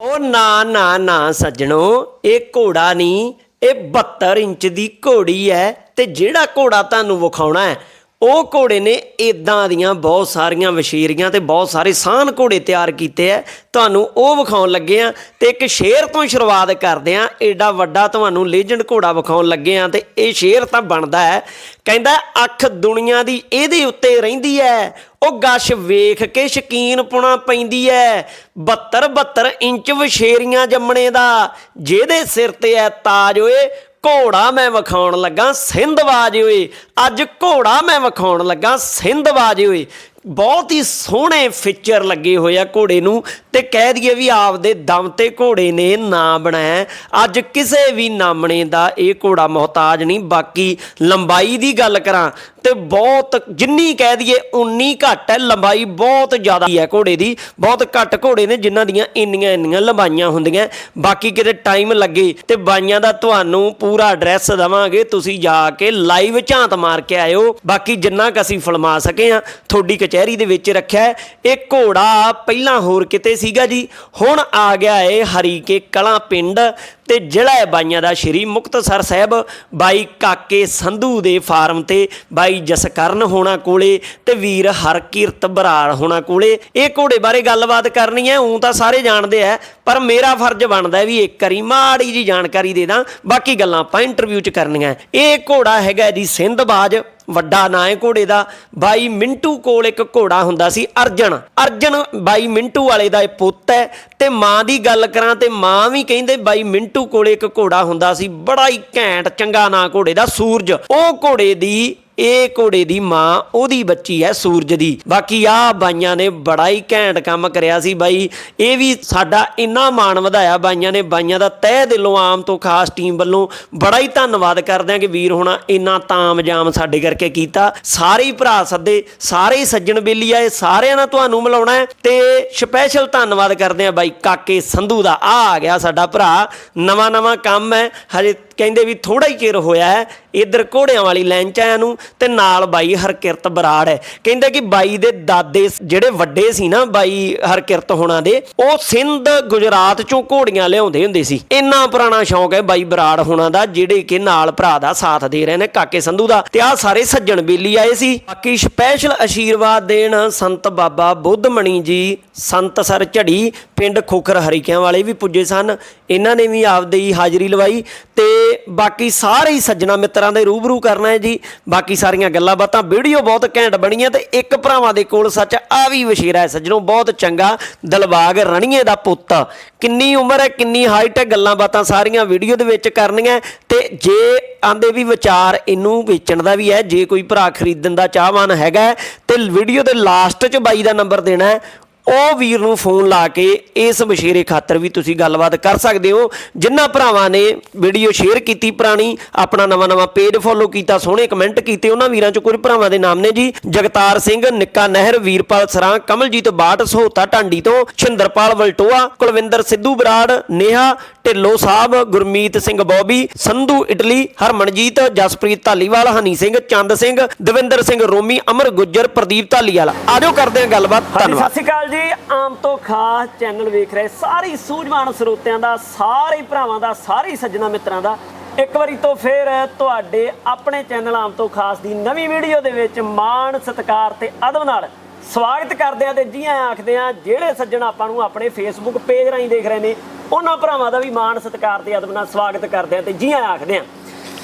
ਉਹ ਨਾ ਨਾ ਨਾ ਸੱਜਣੋ, ਇਹ ਘੋੜਾ ਨਹੀਂ, ਇਹ 72 ਇੰਚ ਦੀ ਘੋੜੀ ਹੈ ਤੇ ਜਿਹੜਾ ਘੋੜਾ ਤੁਹਾਨੂੰ ਵਿਖਾਉਣਾ ਹੈ ਉਹ ਘੋੜੇ ਨੇ ਇਦਾਂ ਦੀਆਂ ਬਹੁਤ ਸਾਰੀਆਂ ਵਸ਼ੀਰੀਆਂ ਤੇ ਬਹੁਤ ਸਾਰੇ ਸਾਨ ਘੋੜੇ ਤਿਆਰ ਕੀਤੇ ਆ ਤੁਹਾਨੂੰ ਉਹ ਵਿਖਾਉਣ ਲੱਗੇ ਆ ਤੇ ਇੱਕ ਸ਼ੇਰ ਤੋਂ ਸ਼ੁਰੂਆਤ ਕਰਦੇ ਆ। ਐਡਾ ਵੱਡਾ ਤੁਹਾਨੂੰ ਲੇਜੈਂਡ ਘੋੜਾ ਵਿਖਾਉਣ ਲੱਗੇ ਆ ਤੇ ਇਹ ਸ਼ੇਰ ਤਾਂ ਬਣਦਾ ਹੈ ਕਹਿੰਦਾ, ਅੱਖ ਦੁਨੀਆ ਦੀ ਇਹਦੇ ਉੱਤੇ ਰਹਿੰਦੀ ਹੈ ਉਹ ਗਸ਼ ਵੇਖ ਕੇ ਸ਼ਕੀਨ ਪੁਣਾ ਪੈਂਦੀ ਐ। 72 72 ਇੰਚ ਵਸ਼ੇਰੀਆਂ ਜੰਮਣੇ ਦਾ। ਜਿਹਦੇ ਸਿਰ ਤੇ ਐ ਤਾਜ ਓਏ ਘੋੜਾ ਮੈਂ ਵਿਖਾਉਣ ਲੱਗਾ ਸਿੰਧ ਸਿੰਧਵਾਜ ਓਏ ਅੱਜ ਘੋੜਾ ਮੈਂ ਵਿਖਾਉਣ ਲੱਗਾ ਸਿੰਧ ਸਿੰਧਵਾਜ ਓਏ ਬਹੁਤ ਹੀ ਸੋਹਣੇ ਫੀਚਰ ਲੱਗੇ ਹੋਏ ਆ ਘੋੜੇ ਨੂੰ ਤੇ ਕਹਿ ਦਈਏ ਵੀ ਆਪਦੇ ਦਮ ਤੇ ਘੋੜੇ ਨੇ ਨਾ ਬਣਾਇਆ। ਅੱਜ ਕਿਸੇ ਵੀ ਨਾਮਣੇ ਦਾ ਇਹ ਘੋੜਾ ਮੁਹਤਾਜ ਨਹੀਂ, ਬਾਕੀ ਲੰਬਾਈ ਦੀ ਗੱਲ ਕਰਾਂ ਤੇ ਬਹੁਤ ਜਿੰਨੀ ਕਹਿ ਦਈਏ ਉਨੀ ਘੱਟ ਹੈ, ਲੰਬਾਈ ਬਹੁਤ ਜ਼ਿਆਦਾ ਹੈ ਘੋੜੇ ਦੀ, ਬਹੁਤ ਘੱਟ ਘੋੜੇ ਨੇ ਜਿਨ੍ਹਾਂ ਦੀਆਂ ਇੰਨੀਆਂ ਇੰਨੀਆਂ ਲੰਬਾਈਆਂ ਹੁੰਦੀਆਂ। ਬਾਕੀ ਕਿਤੇ ਟਾਈਮ ਲੱਗੇ ਤੇ ਬਾਈਆਂ ਦਾ ਤੁਹਾਨੂੰ ਪੂਰਾ ਐਡਰੈਸ ਦਵਾਂਗੇ, ਤੁਸੀਂ ਜਾ ਕੇ ਲਾਈਵ ਝਾਂਤ ਮਾਰ ਕੇ ਆਇਓ। ਬਾਕੀ ਜਿੰਨਾ ਕ ਅਸੀਂ ਫਲਮਾ ਸਕੇ ਆ ਤੁਹਾਡੀ ਕਚਹਿਰੀ ਦੇ ਵਿੱਚ ਰੱਖਿਆ ਇਹ ਘੋੜਾ ਪਹਿਲਾਂ ਹੋਰ ਕਿਤੇ ਸੀਗਾ ਜੀ। ਹੁਣ ਆ ਗਿਆ ਏ ਹਰੀਕੇ ਕਲਾਂ ਪਿੰਡ ਤੇ ਜ਼ਿਲ੍ਹਾ ਹੈ ਬਾਈਆਂ ਦਾ ਸ਼੍ਰੀ ਮੁਕਤਸਰ ਸਾਹਿਬ। ਬਾਈ ਕਾਕੇ ਸੰਧੂ ਦੇ ਫਾਰਮ ਤੇ ਬਾਈ ਜਸਕਰਨ ਹੋਣਾ ਕੋਲੇ ਤੇ ਵੀਰ ਹਰਕੀਰਤ ਬਰਾੜ ਹੋਣਾ ਕੋਲੇ। ਇਹ ਘੋੜੇ ਬਾਰੇ ਗੱਲਬਾਤ ਕਰਨੀ ਹੈ, ਉਂ ਤਾਂ ਸਾਰੇ ਜਾਣਦੇ ਆ ਪਰ ਮੇਰਾ ਫਰਜ਼ ਬਣਦਾ ਵੀ ਇੱਕ ਕਰੀ ਮਾੜੀ ਜੀ ਜਾਣਕਾਰੀ ਦੇ ਦਾਂ। ਬਾਕੀ ਗੱਲਾਂ ਆਪਾਂ ਇੰਟਰਵਿਊ 'ਚ ਕਰਨੀਆਂ ਇਹ ਘੋੜਾ ਹੈਗਾ ਜੀ ਸਿੰਧਬਾਜ। ਵੱਡਾ ਨਾਂ ਹੈ ਘੋੜੇ ਦਾ, ਬਾਈ ਮਿੰਟੂ ਕੋਲ ਇੱਕ ਘੋੜਾ ਹੁੰਦਾ ਸੀ ਅਰਜਨ। ਅਰਜਨ ਬਾਈ ਮਿੰਟੂ ਵਾਲੇ ਦਾ ਇਹ ਪੁੱਤ ਹੈ। ਤੇ ਮਾਂ ਦੀ ਗੱਲ ਕਰਾਂ ਤੇ ਮਾਂ ਵੀ ਕਹਿੰਦੇ ਬਾਈ ਮਿੰਟੂ ਕੋਲੇ ਇੱਕ ਘੋੜਾ ਹੁੰਦਾ ਸੀ, ਬੜਾ ਹੀ ਘੈਂਟ ਚੰਗਾ ਨਾਂ ਘੋੜੇ ਦਾ, ਸੂਰਜ। ਉਹ ਘੋੜੇ ਦੀ ਇਹ ਘੋੜੇ ਦੀ ਮਾਂ, ਉਹਦੀ ਬੱਚੀ ਹੈ ਸੂਰਜ ਦੀ। ਬਾਕੀ ਆ ਬਾਈਆਂ ਨੇ ਬੜਾ ਹੀ ਘੈਂਟ ਕੰਮ ਕਰਿਆ ਸੀ ਬਾਈ। ਇਹ ਵੀ ਸਾਡਾ ਇੰਨਾ ਮਾਣ ਵਧਾਇਆ ਬਾਈਆਂ ਨੇ। ਬਾਈਆਂ ਦਾ ਤਹਿ ਦਿਲੋਂ ਆਮ ਤੋਂ ਖਾਸ ਟੀਮ ਵੱਲੋਂ ਬੜਾ ਹੀ ਧੰਨਵਾਦ ਕਰਦੇ ਹਾਂ ਕਿ ਵੀਰ ਹੋਣਾ ਇੰਨਾ ਤਾਮਜਾਮ ਸਾਡੇ ਕਰਕੇ ਕੀਤਾ। ਸਾਰੇ ਹੀ ਭਰਾ ਸੱਦੇ, ਸਾਰੇ ਹੀ ਸੱਜਣ ਬੇਲੀ ਆਏ, ਸਾਰਿਆਂ ਨਾਲ ਤੁਹਾਨੂੰ ਮਿਲਾਉਣਾ ਹੈ ਤੇ ਸਪੈਸ਼ਲ ਧੰਨਵਾਦ ਕਰਦੇ ਹਾਂ ਬਾਈ ਕਾਕੇ ਸੰਧੂ ਦਾ। ਆ ਆ ਗਿਆ ਸਾਡਾ ਭਰਾ। ਨਵਾਂ ਨਵਾਂ ਕੰਮ ਹੈ। ਹਜੇ ਕਹਿੰਦੇ ਵੀ ਥੋੜਾ ਹੀ ਚਿਰ ਹੋਇਆ ਹੈ, ਇਧਰ ਘੋੜਿਆਂ ਵਾਲੀ ਲਾਈਨ ਚ ਆਇਆ ਨੂੰ ਤੇ ਨਾਲ ਬਾਈ ਹਰਕਿਰਤ ਬਰਾੜ ਹੈ। ਕਹਿੰਦੇ ਕਿ ਬਾਈ ਦੇ ਦਾਦੇ ਜਿਹੜੇ ਵੱਡੇ ਸੀ ਨਾ ਬਾਈ ਹਰਕਿਰਤ ਹੋਣਾ ਦੇ, ਉਹ ਸਿੰਧ ਗੁਜਰਾਤ ਚੋਂ ਘੋੜੀਆਂ ਲਿਆਉਂਦੇ ਹੁੰਦੇ ਸੀ। ਇੰਨਾ ਪੁਰਾਣਾ ਸ਼ੌਂਕ ਹੈ ਬਾਈ ਬਰਾੜ ਹੋਣਾ ਦਾ, ਜਿਹੜੇ ਕਿ ਨਾਲ ਭਰਾ ਦਾ ਸਾਥ ਦੇ ਰਹੇ ਨੇ ਕਾਕੇ ਸੰਧੂ ਦਾ। ਤੇ ਆ ਸਾਰੇ ਸੱਜਣ ਬੇਲੀ ਆਏ ਸੀ। ਬਾਕੀ ਸਪੈਸ਼ਲ ਆਸ਼ੀਰਵਾਦ ਦੇਣ ਸੰਤ ਬਾਬਾ ਬੁੱਧਮਣੀ ਜੀ, ਸੰਤ ਸਰ ਝੜੀ, ਪਿੰਡ ਖੋਖਰ ਹਰੀਕਿਆਂ ਵਾਲੇ ਵੀ ਪੁੱਜੇ ਸਨ। ਇਹਨਾਂ ਨੇ ਵੀ ਆਪਦੇ ਹੀ ਹਾਜ਼ਰੀ ਲਵਾਈ ਤੇ ਬਾਕੀ ਸਾਰੇ ਹੀ ਸੱਜਣਾ ਮਿੱਤਰਾਂ ਦੇ ਰੂਬਰੂ ਕਰਨਾ ਹੈ ਜੀ। ਬਾਕੀ ਸਾਰੀਆਂ ਗੱਲਾਂ ਬਾਤਾਂ, ਵੀਡੀਓ ਬਹੁਤ ਘੈਂਟ ਬਣੀਆਂ ਤੇ ਇੱਕ ਭਰਾਵਾਂ ਦੇ ਕੋਲ ਸੱਚ ਆ ਵੀ ਵਸ਼ੀਰਾ ਹੈ। ਸੱਜਣੋ, ਬਹੁਤ ਚੰਗਾ ਦਿਲਬਾਗ ਰਣੀਏ ਦਾ ਪੁੱਤ। ਕਿੰਨੀ ਉਮਰ ਹੈ, ਕਿੰਨੀ ਹਾਈਟ ਹੈ, ਗੱਲਾਂ ਬਾਤਾਂ ਸਾਰੀਆਂ ਵੀਡੀਓ ਦੇ ਵਿੱਚ ਕਰਨੀਆਂ ਤੇ ਜੇ ਆਂਦੇ ਵੀ ਵਿਚਾਰ ਇਹਨੂੰ ਵੇਚਣ ਦਾ ਵੀ ਹੈ, ਜੇ ਕੋਈ ਭਰਾ ਖਰੀਦਣ ਦਾ ਚਾਹਵਾਨ ਹੈਗਾ ਤੇ ਵੀਡੀਓ ਦੇ ਲਾਸਟ 'ਚ ਬਾਈ ਦਾ ਨੰਬਰ ਦੇਣਾ ਹੈ। ਉਹ ਵੀਰ ਨੂੰ ਫੋਨ ਲਾ ਕੇ ਇਸ ਮਸ਼ੀਰੇ ਖਾਤਰ ਵੀ ਤੁਸੀਂ ਗੱਲਬਾਤ ਕਰ ਸਕਦੇ ਹੋ। ਜਿਨ੍ਹਾਂ ਭਰਾਵਾਂ ਨੇ ਵੀਡੀਓ ਸ਼ੇਅਰ ਕੀਤੀ ਪੁਰਾਣੀ, ਆਪਣਾ ਨਵਾਂ ਨਵਾਂ ਪੇਜ ਫੋਲੋ ਕੀਤਾ, ਸੋਹਣੇ ਕਮੈਂਟ ਕੀਤੇ, ਉਹਨਾਂ ਵੀਰਾਂ ਚ ਕੁਝ ਭਰਾਵਾਂ ਦੇ ਨਾਮ ਨੇ ਜੀ। ਜਗਤਾਰ ਸਿੰਘ, ਨਿੱਕਾ ਨਹਿਰ, ਵੀਰਪਾਲ ਸਰਾਂ, ਕਮਲਜੀਤ ਬਾਟ, ਸਹੋਤਾ ਢਾਂਡੀ ਤੋਂ, ਛਿੰਦਰਪਾਲ ਵਲਟੋਆ, ਕੁਲਵਿੰਦਰ ਸਿੱਧੂ ਬਰਾੜ, ਨੇਹਾ ਢਿੱਲੋਂ ਸਾਹਿਬ ਗੁਰਮੀਤ ਸਿੰਘ ਬੋਬੀ ਸੰਧੂ ਇਟਲੀ ਹਰਮਨਜੀਤ ਜਸਪ੍ਰੀਤ ਧਾਲੀਵਾਲ ਹਨੀ ਸਿੰਘ ਚੰਦ ਸਿੰਘ ਦਵਿੰਦਰ ਸਿੰਘ ਰੋਮੀ ਅਮਰ ਗੁੱਜਰ ਪ੍ਰਦੀਪ ਧਾਲੀਵਾਲ। ਆਜੋ ਕਰਦੇ ਹਾਂ ਗੱਲਬਾਤ। ਧੰਨਵਾਦ। ਸਤਿ ਸ਼੍ਰੀ ਅਕਾਲ ਜੀ। ਆਮ ਤੋਂ ਖਾਸ ਚੈਨਲ ਵੇਖ ਰਹੇ ਸਾਰੀ ਸੂਝਵਾਨ ਸਰੋਤਿਆਂ ਦਾ ਸਾਰੇ ਭਰਾਵਾਂ ਦਾ ਸਾਰੇ ਸੱਜਣਾ ਮਿੱਤਰਾਂ ਦਾ। ਇੱਕ ਵਾਰੀ ਤੋਂ ਫੇਰ ਤੁਹਾਡੇ ਆਪਣੇ ਚੈਨਲ ਆਮ ਤੋਂ ਖਾਸ ਦੀ ਨਵੀਂ ਵੀਡੀਓ ਦੇ ਵਿੱਚ ਮਾਣ ਸਤਿਕਾਰ ਤੇ ਅਦਬ ਨਾਲ ਸਵਾਗਤ ਕਰਦੇ ਆ ਤੇ ਜੀ ਆਇਆਂ ਆਖਦੇ ਆ, ਜਿਹੜੇ ਸੱਜਣ ਆਪਾਂ ਨੂੰ ਆਪਣੇ ਫੇਸਬੁੱਕ ਪੇਜ ਰਾਹੀਂ ਦੇਖ ਰਹੇ ਨੇ, ਉਹਨਾਂ ਭਰਾਵਾਂ ਦਾ ਵੀ ਮਾਣ ਸਤਿਕਾਰ ਤੇ ਅਦਬ ਨਾਲ ਸਵਾਗਤ ਕਰਦੇ ਆ ਤੇ ਜੀ ਆਇਆਂ ਆਖਦੇ ਆ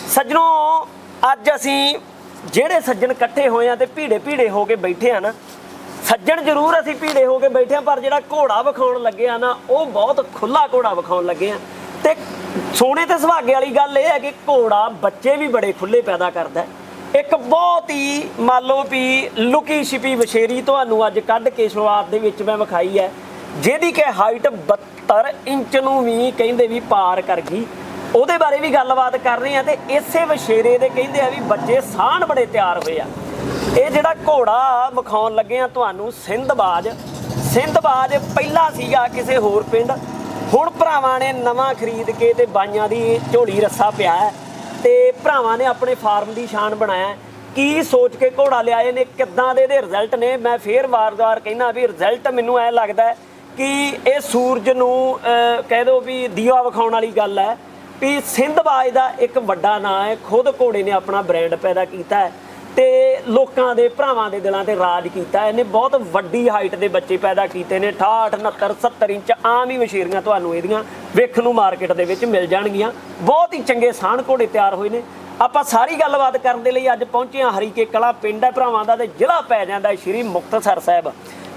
ਸੱਜਣੋ, ਅੱਜ ਅਸੀਂ ਜਿਹੜੇ ਸੱਜਣ ਇਕੱਠੇ ਹੋਏ ਆ ਤੇ ਭੀੜੇ ਭੀੜੇ ਹੋ ਕੇ ਬੈਠੇ ਆ ਨਾ, ਸੱਜਣ ਜ਼ਰੂਰ ਅਸੀਂ ਭੀੜੇ ਹੋ ਕੇ ਬੈਠੇ ਆ, ਪਰ ਜਿਹੜਾ ਘੋੜਾ ਵਿਖਾਉਣ ਲੱਗੇ ਆ ਨਾ, ਉਹ ਬਹੁਤ ਖੁੱਲਾ ਘੋੜਾ ਵਿਖਾਉਣ ਲੱਗੇ ਆ ਤੇ ਸੋਨੇ ਤੇ ਸੁਹਾਗੇ ਵਾਲੀ ਗੱਲ ਇਹ ਹੈ ਕਿ ਘੋੜਾ ਬੱਚੇ ਵੀ ਬੜੇ ਖੁੱਲੇ ਪੈਦਾ ਕਰਦਾ ਹੈ। ਇੱਕ ਬਹੁਤ ਹੀ ਮੰਨ ਲਓ ਵੀ ਲੁਕੀ ਛਿਪੀ ਵਛੇਰੀ ਤੁਹਾਨੂੰ ਅੱਜ ਕੱਢ ਕੇ ਸ਼ੁਰੂਆਤ ਦੇ ਵਿੱਚ ਮੈਂ ਵਿਖਾਈ ਹੈ, ਜਿਹਦੀ ਕਿ ਹਾਈਟ 72 ਇੰਚ ਨੂੰ ਵੀ ਕਹਿੰਦੇ ਵੀ ਪਾਰ ਕਰ ਗਈ। ਉਹਦੇ ਬਾਰੇ ਵੀ ਗੱਲਬਾਤ ਕਰ ਰਹੇ ਆ ਤੇ ਇਸੇ ਵਛੇਰੇ ਦੇ ਕਹਿੰਦੇ ਆ ਵੀ ਬੱਚੇ ਸਾਹਣ ਬੜੇ ਤਿਆਰ ਹੋਏ ਆ। ਇਹ ਜਿਹੜਾ ਘੋੜਾ ਵਿਖਾਉਣ ਲੱਗੇ ਆ ਤੁਹਾਨੂੰ, ਸਿੰਧਬਾਜ। ਸਿੰਧਬਾਜ ਪਹਿਲਾਂ ਸੀਗਾ ਕਿਸੇ ਹੋਰ ਪਿੰਡ। ਹੁਣ ਭਰਾਵਾਂ ਨੇ ਨਵਾਂ ਖਰੀਦ ਕੇ ਤੇ ਬਾਈਆਂ ਦੀ ਝੋਲੀ ਰੱਸਾ ਪਿਆ ਹੈ। ਤੇ ਭਰਾਵਾਂ ਨੇ ਆਪਣੇ ਫਾਰਮ ਦੀ ਸ਼ਾਨ ਬਣਾਇਆ। ਕੀ ਸੋਚ ਕੇ ਘੋੜਾ ਲਿਆਏ ਨੇ, ਕਿੱਦਾਂ ਦੇ ਇਹਦੇ ਰਿਜ਼ਲਟ ਨੇ? ਮੈਂ ਫੇਰ ਵਾਰ-ਵਾਰ ਕਹਿਣਾ ਵੀ ਰਿਜ਼ਲਟ ਮੈਨੂੰ ਐ ਲੱਗਦਾ ਹੈ ਕਿ ਇਹ ਸੂਰਜ ਨੂੰ ਕਹਿ ਦੋ ਵੀ ਦੀਵਾ ਵਿਖਾਉਣ ਵਾਲੀ ਗੱਲ ਹੈ ਵੀ ਸਿੰਧ ਸਿੰਧਬਾਜ ਦਾ ਇੱਕ ਵੱਡਾ ਨਾਂ ਹੈ, ਖੁਦ ਘੋੜੇ ਨੇ ਆਪਣਾ ਬ੍ਰਾਂਡ ਪੈਦਾ ਕੀਤਾ ਹੈ। ਤੇ ਲੋਕਾਂ ਦੇ ਭਰਾਵਾਂ ਦੇ ਦਿਲਾਂ ਤੇ ਰਾਜ ਕੀਤਾ। ਇਹਨੇ ਬਹੁਤ ਵੱਡੀ ਹਾਈਟ ਦੇ ਬੱਚੇ ਪੈਦਾ ਕੀਤੇ ਨੇ। 68 69 70 ਇੰਚ ਆਮ ਹੀ ਮਸ਼ੀਰੀਆਂ ਤੁਹਾਨੂੰ ਇਹਦੀਆਂ ਵੇਖਣ ਨੂੰ ਮਾਰਕੀਟ ਦੇ ਵਿੱਚ ਮਿਲ ਜਾਣਗੀਆਂ। ਬਹੁਤ ਹੀ ਚੰਗੇ ਸਾਣ ਘੋੜੇ ਤਿਆਰ ਹੋਏ ਨੇ। ਆਪਾਂ ਸਾਰੀ ਗੱਲਬਾਤ ਕਰਨ ਦੇ ਲਈ ਅੱਜ ਪਹੁੰਚੇ ਹਾਂ ਹਰੀਕੇ ਕਲਾ ਪਿੰਡ ਹੈ। ਭਰਾਵਾਂ ਦਾ ਤੇ ਜ਼ਿਲ੍ਹਾ ਪੈ ਜਾਂਦਾ ਸ਼੍ਰੀ ਮੁਕਤਸਰ ਸਾਹਿਬ।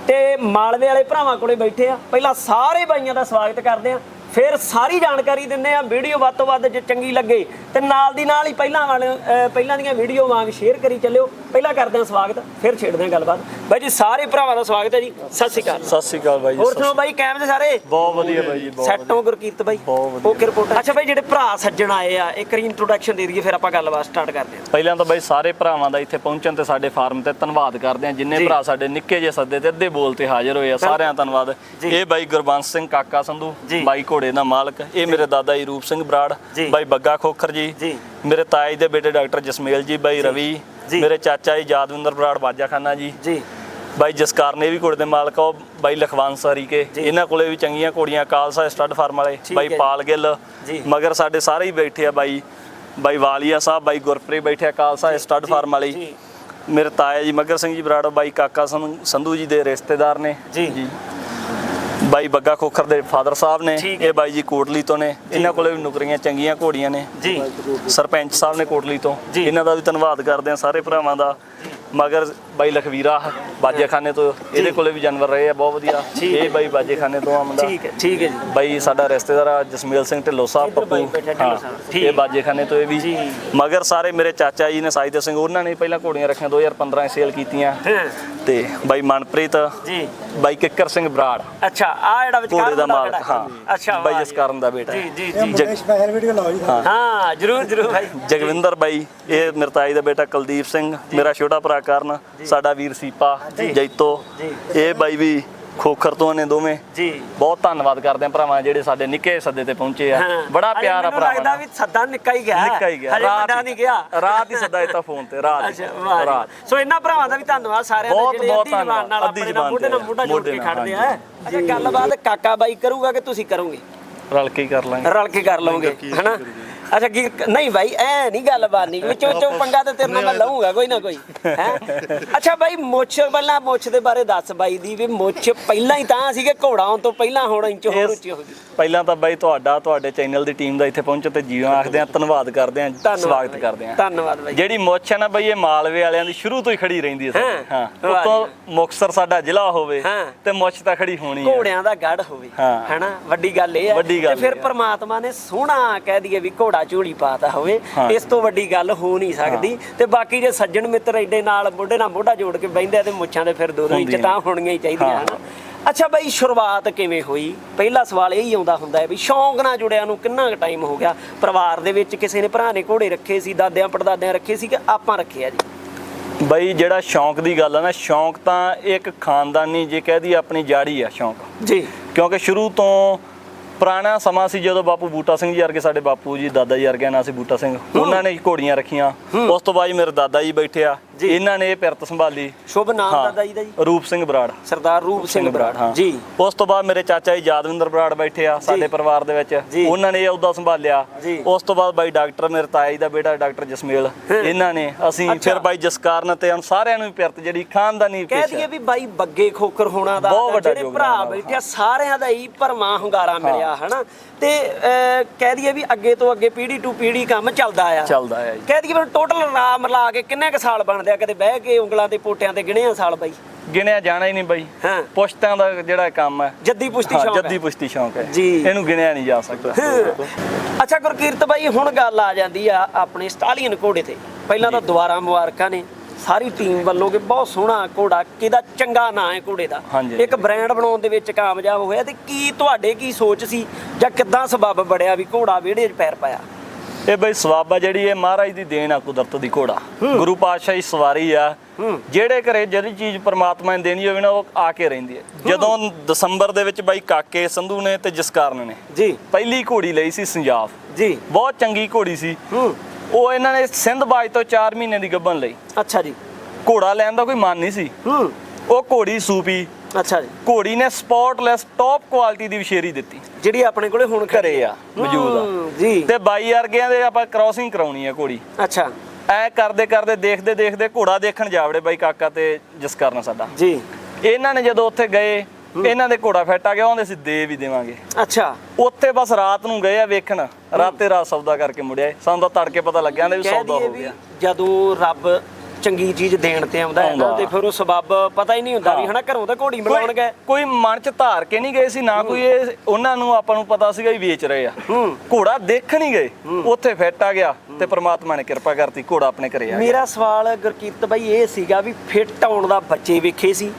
ਤੇ ਮਾਲਵੇ ਵਾਲੇ ਭਰਾਵਾਂ ਕੋਲੇ ਬੈਠੇ ਆ। ਪਹਿਲਾਂ ਸਾਰੇ ਬਾਈਆਂ ਦਾ ਸਵਾਗਤ ਕਰਦੇ ਆ ਫਿਰ ਸਾਰੀ ਜਾਣਕਾਰੀ ਦਿੰਦੇ ਆ ਵੀਡੀਓ ਵੱਧ ਤੋਂ ਵੱਧ ਜੇ ਚੰਗੀ ਲੱਗੇ ਤੇ ਨਾਲ ਦੀ ਨਾਲ ਹੀ ਪਹਿਲਾਂ ਵਾਲੇ ਪਹਿਲਾਂ ਦੀਆਂ ਵੀਡੀਓ ਵਾਂਗ ਸ਼ੇਅਰ ਕਰੀ ਚੱਲਿਓ। ਪਹਿਲਾਂ ਕਰਦੇ ਆ ਸਵਾਗਤ ਫਿਰ ਛੇੜਦੇ ਆ ਗੱਲਬਾਤ। ਬਾਈ ਜੀ ਸਾਰੇ ਭਰਾਵਾਂ ਦਾ ਸਵਾਗਤ ਹੈ ਜੀ। ਸਤਿ ਸ਼੍ਰੀ ਅਕਾਲ। ਸਤਿ ਸ਼੍ਰੀ ਅਕਾਲ ਬਾਈ ਜੀ ਹੋਰ ਸੁਣੋ ਬਾਈ ਕੈਮ ਦੇ ਸਾਰੇ? ਬਹੁਤ ਵਧੀਆ ਬਾਈ ਜੀ ਬਹੁਤ ਸੈੱਟ ਹੋ ਗੁਰਕੀਰਤ ਬਾਈ? ਬਹੁਤ ਵਧੀਆ। ਓਕੇ ਰਿਪੋਰਟ ਅੱਛਾ ਬਾਈ ਜਿਹੜੇ ਭਰਾ ਸੱਜਣ ਆਏ ਆ ਇੱਕ ਰੀ ਇੰਟਰੋਡਕਸ਼ਨ ਦੇ ਦਈਏ ਫਿਰ ਆਪਾਂ ਗੱਲਬਾਤ ਸਟਾਰਟ ਕਰਦੇ ਹਾਂ। ਪਹਿਲਾਂ ਤਾਂ ਬਾਈ ਸਾਰੇ ਭਰਾਵਾਂ ਦਾ ਇੱਥੇ ਪਹੁੰਚਣ ਤੇ ਸਾਡੇ ਫਾਰਮ ਤੇ ਧੰਨਵਾਦ ਕਰਦੇ ਹਾਂ। ਜਿੰਨੇ ਜੀ। ਭਰਾ ਸਾਡੇ ਨਿੱਕੇ ਜਿਹੇ ਸੱਦੇ ਤੇ ਅੱਧੇ ਬੋਲ ਤੇ ਹਾਜ਼ਰ ਹੋਏ ਆ ਸਾਰਿਆਂ ਧੰਨਵਾਦ। ਜੀ। ਇਹ ਬਾਈ ਗੁਰਬੰਸ ਸਿੰਘ ਕਾਕਾ ਸੰਧੂ ਜੀ। ਬਾਈ ਘੋੜੇ ਦਾ ਮਾਲਕ ਇਹ ਮੇਰੇ ਦਾਦਾ ਜੀ ਰੂਪ ਸਿੰਘ ਬਰਾੜ। ਬਾਈ ਬੱਗਾ ਖੋਖਰ ਜੀ। ਮੇਰੇ ਤਾਏ ਦੇ ਬੇਟੇ ਡਾਕਟਰ ਜਸਮੇਲ ਜੀ ਬਾਈ ਰਵੀ। ਮੇਰੇ ਚਾਚਾ ਜੀ ਯਾਦਵਿੰਦਰ ਬਰਾੜ ਬਾਜਾਖਾਨਾ ਜੀ ਜੀ ਬਾਈ ਜਸਕਾਰ ਨੇ ਵੀ ਘੋੜੇ ਦੇ ਮਾਲਕ ਆ ਉਹ ਬਾਈ ਲਖਵੰਤ ਹਰੀਕੇ ਜੀ। ਇਹਨਾਂ ਕੋਲੇ ਵੀ ਚੰਗੀਆਂ ਘੋੜੀਆਂ ਕਾਲਸਾ ਸਟੱਡ ਫਾਰਮ ਵਾਲੇ ਬਾਈ। ਪਾਲ ਗਿੱਲ। ਮਗਰ ਸਾਡੇ ਸਾਰੇ ਹੀ ਬੈਠੇ ਆ ਬਾਈ ਬਾਈ ਵਾਲੀਆ ਸਾਹਿਬ ਬਾਈ ਗੁਰਪ੍ਰੀਤ ਬੈਠੇ ਆ ਕਾਲਸਾ ਸਟੱਡ ਫਾਰਮ ਵਾਲੇ। ਮੇਰੇ ਤਾਇਆ ਜੀ ਮਗਰ ਸਿੰਘ ਜੀ ਬਰਾੜੋ ਬਾਈ ਕਾਕਾ ਸੰਧੂ- ਸੰਧੂ ਜੀ ਦੇ ਰਿਸ਼ਤੇਦਾਰ ਨੇ ਜੀ। ਬਾਈ ਬੱਗਾ ਖੋਖਰ ਦੇ ਫਾਦਰ ਸਾਹਿਬ ਨੇ ਠੀਕ ਹੈ। ਇਹ ਬਾਈ ਜੀ ਕੋਟਲੀ ਤੋਂ ਨੇ। ਇਹਨਾਂ ਕੋਲੇ ਵੀ ਨੁਕਰੀਆਂ ਚੰਗੀਆਂ ਘੋੜੀਆਂ ਨੇ। ਜੀ। ਸਰਪੰਚ ਸਾਹਿਬ ਨੇ ਕੋਟਲੀ ਤੋਂ। ਜੀ। ਇਹਨਾਂ ਦਾ ਵੀ ਧੰਨਵਾਦ ਕਰਦੇ ਆ ਸਾਰੇ ਭਰਾਵਾਂ ਦਾ। ਮਗਰ ਬਾਈ ਲਖਵੀਰਾ ਬਾਜੇਖਾਨੇ ਤੋਂ ਇਹਦੇ ਕੋਲੇ ਵੀ ਜਾਨਵਰ ਰਹੇ ਆ ਬਹੁਤ ਵਧੀਆ। ਇਹ ਬਾਈ ਬਾਜੇਖਾਨੇ ਤੋਂ ਆ ਮੁੰਡਾ। ਠੀਕ ਹੈ ਠੀਕ ਹੈ ਜੀ। ਬਾਈ ਸਾਡਾ ਰਿਸ਼ਤੇਦਾਰ ਆ ਜਸਮੇਲ ਸਿੰਘ ਢਿੱਲੋਂ ਸਾਹਿਬ ਬਾਈ ਪੱਪੂ। ਇਹ ਬਾਜੇਖਾਨੇ ਤੋਂ ਇਹ ਵੀ। ਮਗਰ ਸਾਰੇ ਮੇਰੇ ਚਾਚਾ ਜੀ ਨੇ ਸਾਈਦ ਸਿੰਘ ਉਹਨਾਂ ਨੇ ਪਹਿਲਾਂ ਘੋੜੀਆਂ ਰੱਖੀਆਂ 2015 ਸੇਲ ਕੀਤੀਆਂ। ਤੇ ਬਾਈ ਮਨਪ੍ਰੀਤ ਜੀ। ਬਾਈ ਕਿੱਕਰ ਸਿੰਘ ਬਰਾੜ। ਅੱਛਾ ਆ ਜਿਹੜਾ ਵਿਚਕਾਰ ਦਾ ਮਾਲਕ ਹੈ। ਅੱਛਾ ਬਾਈ। ਜਸਕਰਨ ਦਾ ਬੇਟਾ ਜੀ। ਜੀ ਜੀ ਸਪੈਸ਼ਲ ਵੀਡੀਓ ਲਾਓ ਜੀ। ਹਾਂ ਜਰੂਰ ਜਰੂਰ ਭਾਈ ਜਗਵਿੰਦਰ ਬਾਈ ਇਹ ਮਿਰਤਾਈ ਦਾ ਬੇਟਾ ਕੁਲਦੀਪ ਸਿੰਘ ਮੇਰਾ ਛੋਟਾ ਭਰਾ ਕਰਨ। ਸਾਡਾ ਵੀਰ ਸੀਪਾ ਜੈਤੋ। ਇਹ ਬਾਈ ਵੀ ਖੋਖਰ ਤੋਂ ਨੇ ਦੋਵੇਂ। ਜੀ। ਬਹੁਤ ਧੰਨਵਾਦ ਕਰਦੇ ਆ ਭਰਾਵਾਂ ਜਿਹੜੇ ਸਾਡੇ ਨਿੱਕੇ ਸੱਦੇ ਤੇ ਪਹੁੰਚੇ ਆ। ਬੜਾ ਪਿਆਰ ਆ ਭਰਾਵਾਂ ਲੱਗਦਾ ਵੀ ਸੱਦਾ ਨਿੱਕਾ ਹੀ ਗਿਆ। ਨਿੱਕਾ ਹੀ ਗਿਆ। ਵੱਡਾ ਨਹੀਂ ਗਿਆ। ਰਾਤ ਹੀ ਸੱਦਾ ਦਿੱਤਾ ਫੋਨ ਤੇ ਰਾਤ। ਰਾਤ ਸੋ ਇਹਨਾਂ ਭਰਾਵਾਂ ਦਾ ਵੀ ਧੰਨਵਾਦ ਸਾਰਿਆਂ ਦਾ ਬਹੁਤ- ਜਿਹੜੇ ਬਹੁਤ ਅੱਧੀ ਜ਼ਬਾਨ ਨਾਲ। ਆਪਣੇ ਮੋਢੇ ਨਾਲ ਮੋਢਾ ਜੋੜ ਕੇ ਖੜਦੇ ਆ। ਅੱਛਾ ਗੱਲਬਾਤ ਕਾਕਾ ਬਾਈ ਕਰੂਗਾ ਕਿ ਤੁਸੀਂ ਕਰੋਗੇ? ਰਲ ਕੇ ਹੀ ਕਰ ਲਾਂਗੇ। ਰਲ ਕੇ ਕਰ ਲਓਗੇ ਹਨਾ? ਅੱਛਾ ਕੀ ਨਹੀਂ ਭਾਈ ਐ ਨਹੀਂ ਗੱਲ ਬਾਨੀ ਵਿੱਚੋਂ ਵਿੱਚੋਂ ਪੰਗਾ ਤੇ ਤੇਰੇ ਨਾਲ ਮੈਂ ਲਊਂਗਾ ਕੋਈ ਨਾ ਕੋਈ ਹੈ ਅੱਛਾ ਭਾਈ ਮੁੱਛ ਪਹਿਲਾਂ ਮੁੱਛ ਦੇ ਬਾਰੇ ਦੱਸ ਬਾਈ ਦੀ ਵੀ ਮੁੱਛ ਪਹਿਲਾਂ ਹੀ ਤਾਂ ਸੀ ਕਿ ਘੋੜਾ ਆਉਣ ਤੋਂ ਪਹਿਲਾਂ ਹੁਣ ਇੰਚ ਹੋਰ ਉੱਚੀ ਹੋ ਗਈ ਪਹਿਲਾਂ ਤਾਂ ਬਾਈ ਤੁਹਾਡਾ ਤੁਹਾਡੇ ਚੈਨਲ ਦੀ ਟੀਮ ਦਾ ਇੱਥੇ ਪਹੁੰਚੋ ਤੇ ਜੀਓ ਆਖਦੇ ਆ ਧੰਨਵਾਦ ਕਰਦੇ ਆ ਸਵਾਗਤ। ਕਰਦੇ ਆ ਧੰਨਵਾਦ ਬਾਈ ਜਿਹੜੀ ਮੁੱਛ ਹੈ ਨਾ ਬਈ ਇਹ ਮਾਲਵੇ ਵਾਲਿਆਂ ਦੀ ਸ਼ੁਰੂ ਤੋਂ ਹੀ ਖੜੀ ਰਹਿੰਦੀ ਹੈ ਸਾਡੀ। ਹਾਂ। ਉਤੋਂ ਮੁਕਸਰ ਸਾਡਾ ਜ਼ਿਲ੍ਹਾ ਹੋਵੇ। ਤੇ ਮੁੱਛ ਤਾਂ ਖੜੀ ਹੋਣੀ ਹੈ ਘੋੜਿਆਂ ਦਾ ਗੜ ਹੋਵੇ। ਹੈਨਾ ਵੱਡੀ ਗੱਲ ਇਹ ਹੈ ਤੇ ਫਿਰ। ਪ੍ਰਮਾਤਮਾ ਨੇ ਸੋਹਣਾ ਕਹਿ ਦਈਏ ਵੀ ਘੋੜਾ ਝੋਲੀ ਪਾਤਾ ਹੋਵੇ ਹਾਂ। ਇਸ ਤੋਂ ਵੱਡੀ ਗੱਲ ਹੋ ਨਹੀਂ ਸਕਦੀ। ਤੇ ਬਾਕੀ ਜੇ ਸੱਜਣ ਮਿੱਤਰ ਐਡੇ ਨਾਲ ਮੋਢੇ ਨਾਲ ਮੋਢਾ ਜੋੜ ਕੇ ਬੈੰਦੇ ਤੇ ਮੁੱਛਾਂ ਦੇ ਫਿਰ ਦੋ ਦੋ ਇੰਚ ਹੁੰਦੀਆਂ। ਤਾਂ ਹੋਣੀਆਂ ਹੀ ਚਾਹੀਦੀਆਂ ਹਾਂ। ਹਨਾ? ਅੱਛਾ ਬਾਈ ਸ਼ੁਰੂਆਤ ਕਿਵੇਂ ਹੋਈ? ਪਹਿਲਾ ਸਵਾਲ ਇਹ ਹੀ ਆਉਂਦਾ ਹੁੰਦਾ ਹੈ ਵੀ ਸ਼ੌਂਕ ਨਾਲ ਜੁੜਿਆ ਨੂੰ ਕਿੰਨਾ ਕੁ ਟਾਈਮ ਹੋ ਗਿਆ? ਪਰਿਵਾਰ ਦੇ ਵਿੱਚ ਕਿਸੇ ਨੇ ਭਰਾ ਨੇ ਘੋੜੇ ਰੱਖੇ ਸੀ ਦਾਦਿਆਂ ਪੜਦਾਦਿਆਂ ਰੱਖੇ ਸੀ ਕਿ ਆਪਾਂ ਰੱਖੇ ਆ ਜੀ? ਬਈ ਜਿਹੜਾ ਸ਼ੌਂਕ ਦੀ ਗੱਲ ਆ ਨਾ ਸ਼ੌਂਕ ਤਾਂ ਇੱਕ ਖਾਨਦਾਨੀ ਜੇ ਕਹਿ ਦਈਏ ਆਪਣੀ ਜਾੜੀ ਆ ਸ਼ੌਂਕ। ਜੀ। ਕਿਉਂਕਿ ਸ਼ੁਰੂ ਤੋਂ ਪੁਰਾਣਾ ਸਮਾਂ ਸੀ ਜਦੋਂ ਬਾਪੂ ਬੂਟਾ ਸਿੰਘ ਜੀ ਵਰਗੇ ਸਾਡੇ ਬਾਪੂ ਜੀ ਦਾਦਾ ਜੀ ਵਰਗੇ ਨਾਂ ਸੀ ਬੂਟਾ ਸਿੰਘ ਉਹਨਾਂ ਨੇ ਘੋੜੀਆਂ ਰੱਖੀਆਂ। ਉਸ ਤੋਂ ਬਾਅਦ ਮੇਰੇ ਦਾਦਾ ਜੀ ਬੈਠੇ ਆ। ਜੀ। ਇਹਨਾਂ ਨੇ ਇਹ ਪਿਰਤ ਸੰਭਾਲੀ। ਸ਼ੁਭ ਨਾਮ ਹਾਂ। ਦਾਦਾ ਜੀ ਦਾ ਜੀ? ਰੂਪ ਸਿੰਘ ਬਰਾੜ। ਸਰਦਾਰ ਰੂਪ ਸਿੰਘ ਬਰਾੜ ਹਾਂ। ਜੀ। ਉਸ ਤੋਂ ਬਾਅਦ ਮੇਰੇ ਚਾਚਾ ਜੀ ਯਾਦਵਿੰਦਰ ਬਰਾੜ ਬੈਠੇ ਆ ਸਾਡੇ ਪਰਿਵਾਰ ਦੇ ਵਿੱਚ। ਜੀ। ਉਹਨਾਂ ਨੇ ਇਹ ਅਹੁਦਾ ਸੰਭਾਲਿਆ। ਜੀ। ਉਸ ਤੋਂ ਬਾਅਦ ਬਾਈ ਡਾਕਟਰ ਮੇਰੇ ਤਾਇਆ ਜੀ ਦਾ ਬੇਟਾ ਡਾਕਟਰ ਜਸਮੇਲ। ਇਹਨਾਂ ਨੇ ਅਸੀਂ ਅੱਛਾ। ਫਿਰ ਬਾਈ ਜਸਕਾਰਨ ਤੇ ਹੁਣ ਸਾਰਿਆਂ ਨੂੰ ਹੀ ਪਿਰਤ ਜਿਹੜੀ ਖਾਨਦਾਨੀ ਕਹਿ ਪੇਸ਼ਾ ਦਈਏ ਵੀ ਬਾਈ ਬੱਗੇ ਖੋਖਰ ਹੋਣਾ ਦਾ ਬਹੁਤ ਵੱਡਾ ਜਿਹੜੇ ਯੋਗਦਾਨ ਭਰਾ ਆ, ਬੈਠੇ ਆ, ਸਾਰਿਆਂ ਦਾ ਹੀ ਭਰਮਾ ਹੁੰਗਾਰਾ ਮਿਲਿਆ ਹਨਾ? ਤੇ ਅਹ, ਕਹਿ ਦਈਏ ਵੀ ਅੱਗੇ ਤੋਂ ਅੱਗੇ ਪੀੜ੍ਹੀ ਟੂ ਪੀੜ੍ਹੀ ਕੰਮ ਚੱਲਦਾ ਆ। ਚੱਲਦਾ ਹੈ ਜੀ। ਕਹਿ ਦਈਏ ਵੀ ਟੋਟਲ ਰਾਮ ਲਾ ਕੇ ਕਿੰਨੇ ਕ ਸਾਲ ਬਣਦੇ ਆ ਕਦੇ ਬਹਿ ਕੇ ਉਂਗਲਾਂ ਤੇ ਪੋਟਿਆਂ ਤੇ ਗਿਣੇ ਆ ਸਾਲ ਬਾਈ। ਗਿਣਿਆ ਜਾਣਾ ਹੀ ਨਹੀਂ ਬਾਈ। ਹਾਂ। ਪੁਸ਼ਤਾਂ ਦਾ ਜਿਹੜਾ ਕੰਮ ਹੈ। ਜੱਦੀ ਪੁਸ਼ਤੀ ਹਾਂ ਸ਼ੌਂਕ ਜੱਦੀ। ਪੁਸ਼ਤੀ ਸ਼ੌਂਕ ਹੈ। ਜੀ। ਇਹਨੂੰ ਗਿਣਿਆ ਨਹੀਂ ਜਾ ਸਕਦਾ। ਅੱਛਾ ਗੁਰਕੀਰਤ ਬਾਈ ਹੁਣ ਗੱਲ ਆ ਜਾਂਦੀ ਆ ਆਪਣੇ ਸਟਾਲੀਅਨ ਘੋੜੇ ਤੇ। ਪਹਿਲਾਂ ਤਾਂ ਦੁਆਰਾ ਮੁਬਾਰਕਾਂ ਨੇ। ਸਾਰੀ ਟੀਮ ਵੱਲੋਂ ਕਿ ਬਹੁਤ ਸੋਹਣਾ ਘੋੜਾ ਕਿਹਦਾ ਚੰਗਾ ਨਾਂ ਹੈ ਘੋੜੇ ਦਾ। ਹਾਂਜੀ। ਇੱਕ ਬ੍ਰਾਂਡ ਬਣਾਉਣ ਦੇ ਵਿੱਚ ਕਾਮਯਾਬ ਹੋਇਆ ਤੇ ਕੀ ਤੁਹਾਡੇ ਕੀ ਸੋਚ ਸੀ ਜਾਂ ਕਿੱਦਾਂ ਸਬੱਬ ਬੜਿਆ ਵੀ ਘੋੜਾ ਵਿਹੜੇ 'ਚ ਪੈਰ ਪਾਇਆ? ਇਹ ਬਈ ਸਵਾਬਾ ਜਿਹੜੀ ਇਹ ਮਹਾਰਾਜ ਦੀ ਦੇਣ ਆ ਕੁਦਰਤ ਦੀ ਘੋੜਾ। ਗੁਰੂ ਪਾਤਸ਼ਾਹੀ ਸਵਾਰੀ ਆ। ਜਿਹੜੇ ਘਰੇ ਜਿਹੜੀ ਚੀਜ਼ ਪ੍ਰਮਾਤਮਾ ਨੇ ਦੇਣੀ ਹੋਵੇ ਨਾ ਉਹ ਆ ਕੇ ਰਹਿੰਦੀ ਹੈ। ਜਦੋਂ ਦਸੰਬਰ ਦੇ ਵਿੱਚ ਬਾਈ ਕਾਕੇ ਸੰਧੂ ਨੇ ਤੇ ਜਸਕਾਰਨ ਨੇ ਜੀ। ਪਹਿਲੀ ਘੋੜੀ ਲਈ ਸੀ ਸੰਜਾਬ ਜੀ। ਬਹੁਤ ਚੰਗੀ ਘੋੜੀ ਸੀ। ਉਹ ਇਹਨਾਂ ਨੇ ਸਿੰਧ ਬਾਜ ਤੋਂ 4 ਮਹੀਨੇ ਦੀ ਗੱਭਣ ਲਈ। ਅੱਛਾ ਜੀ। ਘੋੜਾ ਲੈਣ ਦਾ ਕੋਈ ਮਨ ਨਹੀਂ ਸੀ। ਉਹ ਘੋੜੀ ਸੂਪੀ ਅੱਛਾ ਜੀ। ਘੋੜੀ ਨੇ ਸਪੌਟਲੈਸ ਟੌਪ ਕੁਆਲਿਟੀ ਦੀ ਵਿਸ਼ੇਰੀ ਦਿੱਤੀ। ਜਿਹੜੀ ਆਪਣੇ ਕੋਲੇ ਹੁਣ ਘਰੇ ਆ। ਮੌਜੂਦ ਆ। ਜੀ। ਤੇ ਬਾਈ ਵਰਗਿਆਂ ਦੇ ਆਪਾਂ ਕ੍ਰਾਸਿੰਗ ਕਰਾਉਣੀ ਆ ਘੋੜੀ। ਅੱਛਾ। ਐ ਕਰਦੇ ਕਰਦੇ ਦੇਖਦੇ ਦੇਖਦੇ ਘੋੜਾ ਦੇਖਣ ਜਾਵੜੇ ਬਾਈ ਕਾਕਾ ਤੇ ਜਿਸ ਕਰਨ ਸਾਡਾ। ਜੀ। ਇਹਨਾਂ ਨੇ ਜਦੋਂ ਉੱਥੇ ਗਏ ਇਹਨਾਂ ਦੇ ਘੋੜਾ ਫਿੱਟ ਆ ਗਿਆ ਉਹਦੇ ਅਸੀਂ ਦੇ ਵੀ ਦੇਵਾਂਗੇ। ਅੱਛਾ। ਉੱਥੇ ਬਸ ਰਾਤ ਨੂੰ ਗਏ ਆ ਵੇਖਣ ਰਾਤੇ ਰਾਤ ਸੌਦਾ ਕਰਕੇ ਮੁੜਿਆ। ਸਾਨੂੰ ਤਾਂ ਤੜਕੇ ਪਤਾ ਲੱਗਿਆ ਵੀ ਕਹਿ ਸੌਦਾ ਹੋ ਵੀ ਗਿਆ। ਜਦੋਂ ਰੱਬ ਚੰਗੀ ਚੀਜ਼ ਦੇਣ ਤੇ ਆਉਂਦਾ ਹੈ ਨਾ। ਤੇ ਫਿਰ ਉਹ ਸਬੱਬ ਪਤਾ ਹੀ ਨਹੀਂ ਹੁੰਦਾ ਵੀ। ਹਨਾ ਘਰੋਂ ਤਾਂ ਘੋੜੀ ਮਿਲਾਉਣ ਗਏ। ਕੋਈ ਮਨ ਚ ਧਾਰ ਕੇ ਨਹੀਂ ਗਏ ਸੀ ਨਾ ਕੋਈ ਇਹ ਉਹਨਾਂ ਨੂੰ ਆਪਾਂ ਨੂੰ ਪਤਾ ਸੀਗਾ ਵੀ ਵੇਚ ਰਹੇ ਆ। ਘੋੜਾ ਦੇਖਣ ਹੀ ਗਏ ਉੱਥੇ ਫਿੱਟ ਆ ਗਿਆ ਤੇ ਪ੍ਰਮਾਤਮਾ ਨੇ ਕਿਰਪਾ ਕਰਤੀ ਘੋੜਾ ਆਪਣੇ ਘਰੇ ਆ ਗਿਆ। ਮੇਰਾ ਸਵਾਲ ਗੁਰਕੀਰਤ ਬਾਈ ਇਹ ਸੀਗਾ ਵੀ ਫਿੱਟ ਆਉਣ ਦਾ ਬੱਚੇ ਵੇਖੇ ਸੀ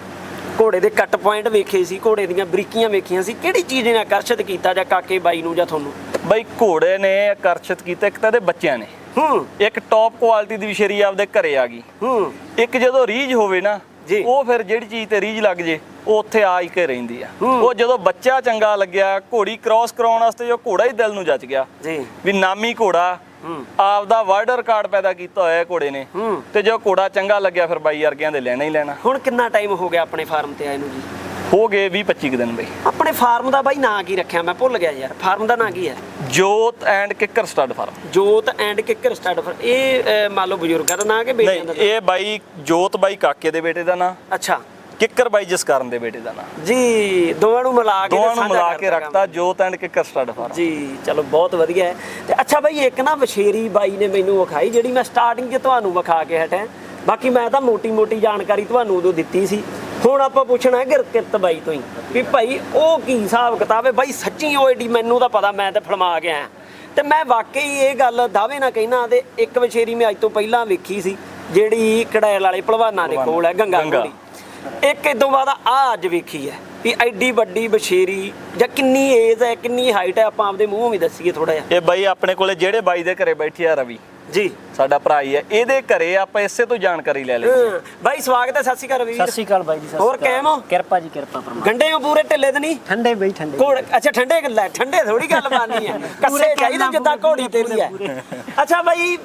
ਘੋੜੇ ਦੇ ਕੱਟ ਪੁਆਇੰਟ ਵੇਖੇ ਸੀ ਘੋੜੇ ਦੀਆਂ ਬਰੀਕੀਆਂ ਵੇਖੀਆਂ ਸੀ ਕਿਹੜੀ ਚੀਜ਼ ਨੇ ਆਕਰਸ਼ਿਤ ਕੀਤਾ ਜਾਂ ਕਾਕੇ ਬਾਈ ਨੂੰ ਜਾਂ ਤੁਹਾਨੂੰ? ਬਈ ਘੋੜੇ ਨੇ ਆਕਰਸ਼ਿਤ ਕੀਤਾ ਇੱਕ ਤਾਂ ਇਹਦੇ ਬੱਚਿਆਂ ਨੇ। ਹੂੰ। ਇੱਕ ਟੌਪ ਕੁਆਲਿਟੀ ਦੀ ਵਿਸ਼ੇਰੀ ਆਪਦੇ ਘਰੇ ਆ ਗਈ। ਹੂੰ। ਇੱਕ ਜਦੋਂ ਰੀਝ ਹੋਵੇ ਨਾ। ਉਹ ਫਿਰ ਜਿਹੜੀ ਚੀਜ਼ ਤੇ ਰੀਝ ਲੱਗ ਜੇ ਉਹ ਉੱਥੇ ਆ ਹੀ ਕੇ ਰਹਿੰਦੀ ਆ। ਉਹ ਜਦੋਂ ਬੱਚਾ ਚੰਗਾ ਲੱਗਿਆ ਘੋੜੀ ਕ੍ਰਾਸ ਕਰਾਉਣ ਵਾਸਤੇ ਜੋ ਘੋੜਾ ਹੀ ਦਿਲ ਨੂੰ ਜੱਜ ਗਿਆ। ਜੀ। ਵੀ ਨਾਮੀ ਘੋੜਾ ਹੂੰ। ਆਪਦਾ ਵਰਲਡ ਰਿਕਾਰਡ ਪੈਦਾ ਕੀਤਾ ਹੋਇਆ ਘੋੜੇ ਨੇ। ਤੇ ਜੋ ਘੋੜਾ ਚੰਗਾ ਲੱਗਿਆ ਫਿਰ ਬਾਈ ਵਰਗਿਆਂ ਦੇ ਲੈਣਾ ਹੀ ਲੈਣਾ। ਹੁਣ ਕਿੰਨਾ ਟਾਈਮ ਹੋ ਗਿਆ ਆਪਣੇ ਫਾਰਮ ਤੇ ਆਏ ਨੂੰ ਜੀ? ਹੋ ਗਏ 20 25 ਕੁ ਦਿਨ ਬਈ। ਆਪਣੇ ਫਾਰਮ ਦਾ ਬਾਈ ਨਾਂ ਕੀ ਰੱਖਿਆ ਮੈਂ ਭੁੱਲ ਗਿਆ ਯਾਰ। ਫਾਰਮ ਦਾ ਨਾਂ ਕੀ ਹੈ? Jot and Kikkar stud farm. Jot and Kikkar stud farm ਇਹ ਅਹ, ਮੰਨ ਲਓ ਬਜ਼ੁਰਗਾਂ ਦਾ ਨਾਂ ਕਿ ਬੇਟਿਆਂ ਦਾ ਨਹੀਂ ਇਹ ਬਾਈ ਜੋਤ ਬਾਈ ਕਾਕੇ ਦੇ ਬੇਟੇ ਦਾ ਨਾਂ। ਅੱਛਾ। ਕਿੱਕਰ ਬਾਈ ਜਸਕਰਨ ਦੇ ਬੇਟੇ ਦਾ ਨਾਂ। ਜੀ ਦੋਵਾਂ ਨੂੰ ਮਿਲਾ ਕੇ ਦੋਵਾਂ ਨੂੰ ਸਾਂਝਾ ਮਿਲਾ ਕੇ ਕਰਤਾ ਰੱਖਤਾ ਜੋਤ ਐਂਡ ਕਿੱਕਰ ਸਟੱਡ ਫਾਰਮ। ਜੀ ਚਲੋ ਬਹੁਤ ਵਧੀਆ ਹੈ। ਤੇ ਅੱਛਾ ਬਾਈ ਇੱਕ ਨਾ ਵਸ਼ੇਰੀ ਬਾਈ ਨੇ ਮੈਨੂੰ ਵਿਖਾਈ ਜਿਹੜੀ ਮੈਂ ਸਟਾਰਟਿੰਗ 'ਚ ਤੁਹਾਨੂੰ ਵਿਖਾ ਕੇ ਹਟਿਆ। ਬਾਕੀ ਮੈਂ ਤਾਂ ਮੋਟੀ-ਮੋਟੀ ਜਾਣਕਾਰੀ ਤੁਹਾਨੂੰ ਉਦੋਂ ਦਿੱਤੀ ਸੀ। ਹੁਣ ਆਪਾਂ ਪੁੱਛਣਾ ਹੈ ਗੁਰਕਿਰਤ ਬਾਈ ਤੋਂ ਹੀ ਵੀ ਭਾਈ ਉਹ ਕੀ ਹਿਸਾਬ ਕਿਤਾਬ ਹੈ? ਬਾਈ ਸੱਚੀ ਉਹ ਏਡੀ ਮੈਨੂੰ ਤਾਂ ਪਤਾ ਮੈਂ ਤਾਂ ਕੇ ਆਇਆ। ਤੇ ਮੈਂ ਵਾਕਈ ਇਹ ਗੱਲ ਦਾਅਵੇ ਨਾਲ ਕਹਿਣਾ ਤੇ ਇੱਕ ਵਸ਼ੇਰੀ ਮੈਂ ਅੱਜ ਤੋਂ ਪਹਿਲਾਂ ਵੇਖੀ ਸੀ ਜਿਹੜੀ ਕੜੈਲ ਵਾਲੇ ਭਲਵਾਨਾਂ ਦੇ ਕੋਲ ਹੈ ਗੰਗਾ ਗੰਗਾ। ਕੋਲੀ ਇੱਕ ਇਦੋਂ ਬਾਅਦ ਆ ਅੱਜ ਵੇਖੀ ਹੈ ਵੀ ਐਡੀ ਵੱਡੀ ਬਸ਼ੇਰੀ ਜਾਂ ਕਿੰਨੀ ਏਜ ਹੈ ਕਿੰਨੀ ਹਾਈਟ ਹੈ ਆਪਾਂ ਆਪਦੇ ਮੂੰਹੋਂ ਵੀ ਦੱਸੀਏ ਥੋੜਾ ਜਿਹਾ। ਇਹ ਬਾਈ ਆਪਣੇ ਕੋਲੇ ਜਿਹੜੇ ਬਾਈ ਦੇ ਘਰੇ ਬੈਠੇ ਆ ਰਵੀ। ਜੀ। ਸਾਡਾ ਭਰਾ ਹੀ ਹੈ। ਇਹਦੇ ਘਰੇ ਆਪਾਂ ਇਸੇ ਤੋਂ ਜਾਣਕਾਰੀ ਲੈ ਲਈ। ਹਾਂ, ਬਾਈ ਸਵਾਗਤ ਹੈ। ਸਤਿ ਸ਼੍ਰੀ ਅਕਾਲ ਵੀਰ। ਸਤਿ ਸ਼੍ਰੀ ਅਕਾਲ ਬਾਈ ਜੀ ਸਤਿ ਹੋਰ ਸ਼੍ਰੀ ਅਕਾਲ। ਕਾਇਮ ਹੋ? ਕਿਰਪਾ ਜੀ ਕਿਰਪਾ ਪਰਮਾ ਗੰਡੇ ਹੋ ਪੂਰੇ ਢਿੱਲੇ ਤੇ ਨਹੀਂ? ਠੰਡੇ ਬਈ ਠੰਡੇ। ਘੋੜ ਅੱਛਾ ਠੰਡੇ ਗੱਲਾਂ ਠੰਡੇ ਥੋੜੀ ਗੱਲ ਬਾਨੀ ਹੈ। ਕੱਸੇ ਚਾਹੀਦੇ ਜਿੱਦਾਂ ਘੋੜੀ ਤੇਰੀ ਹੈ। ਅੱਛਾ ਬਾਈ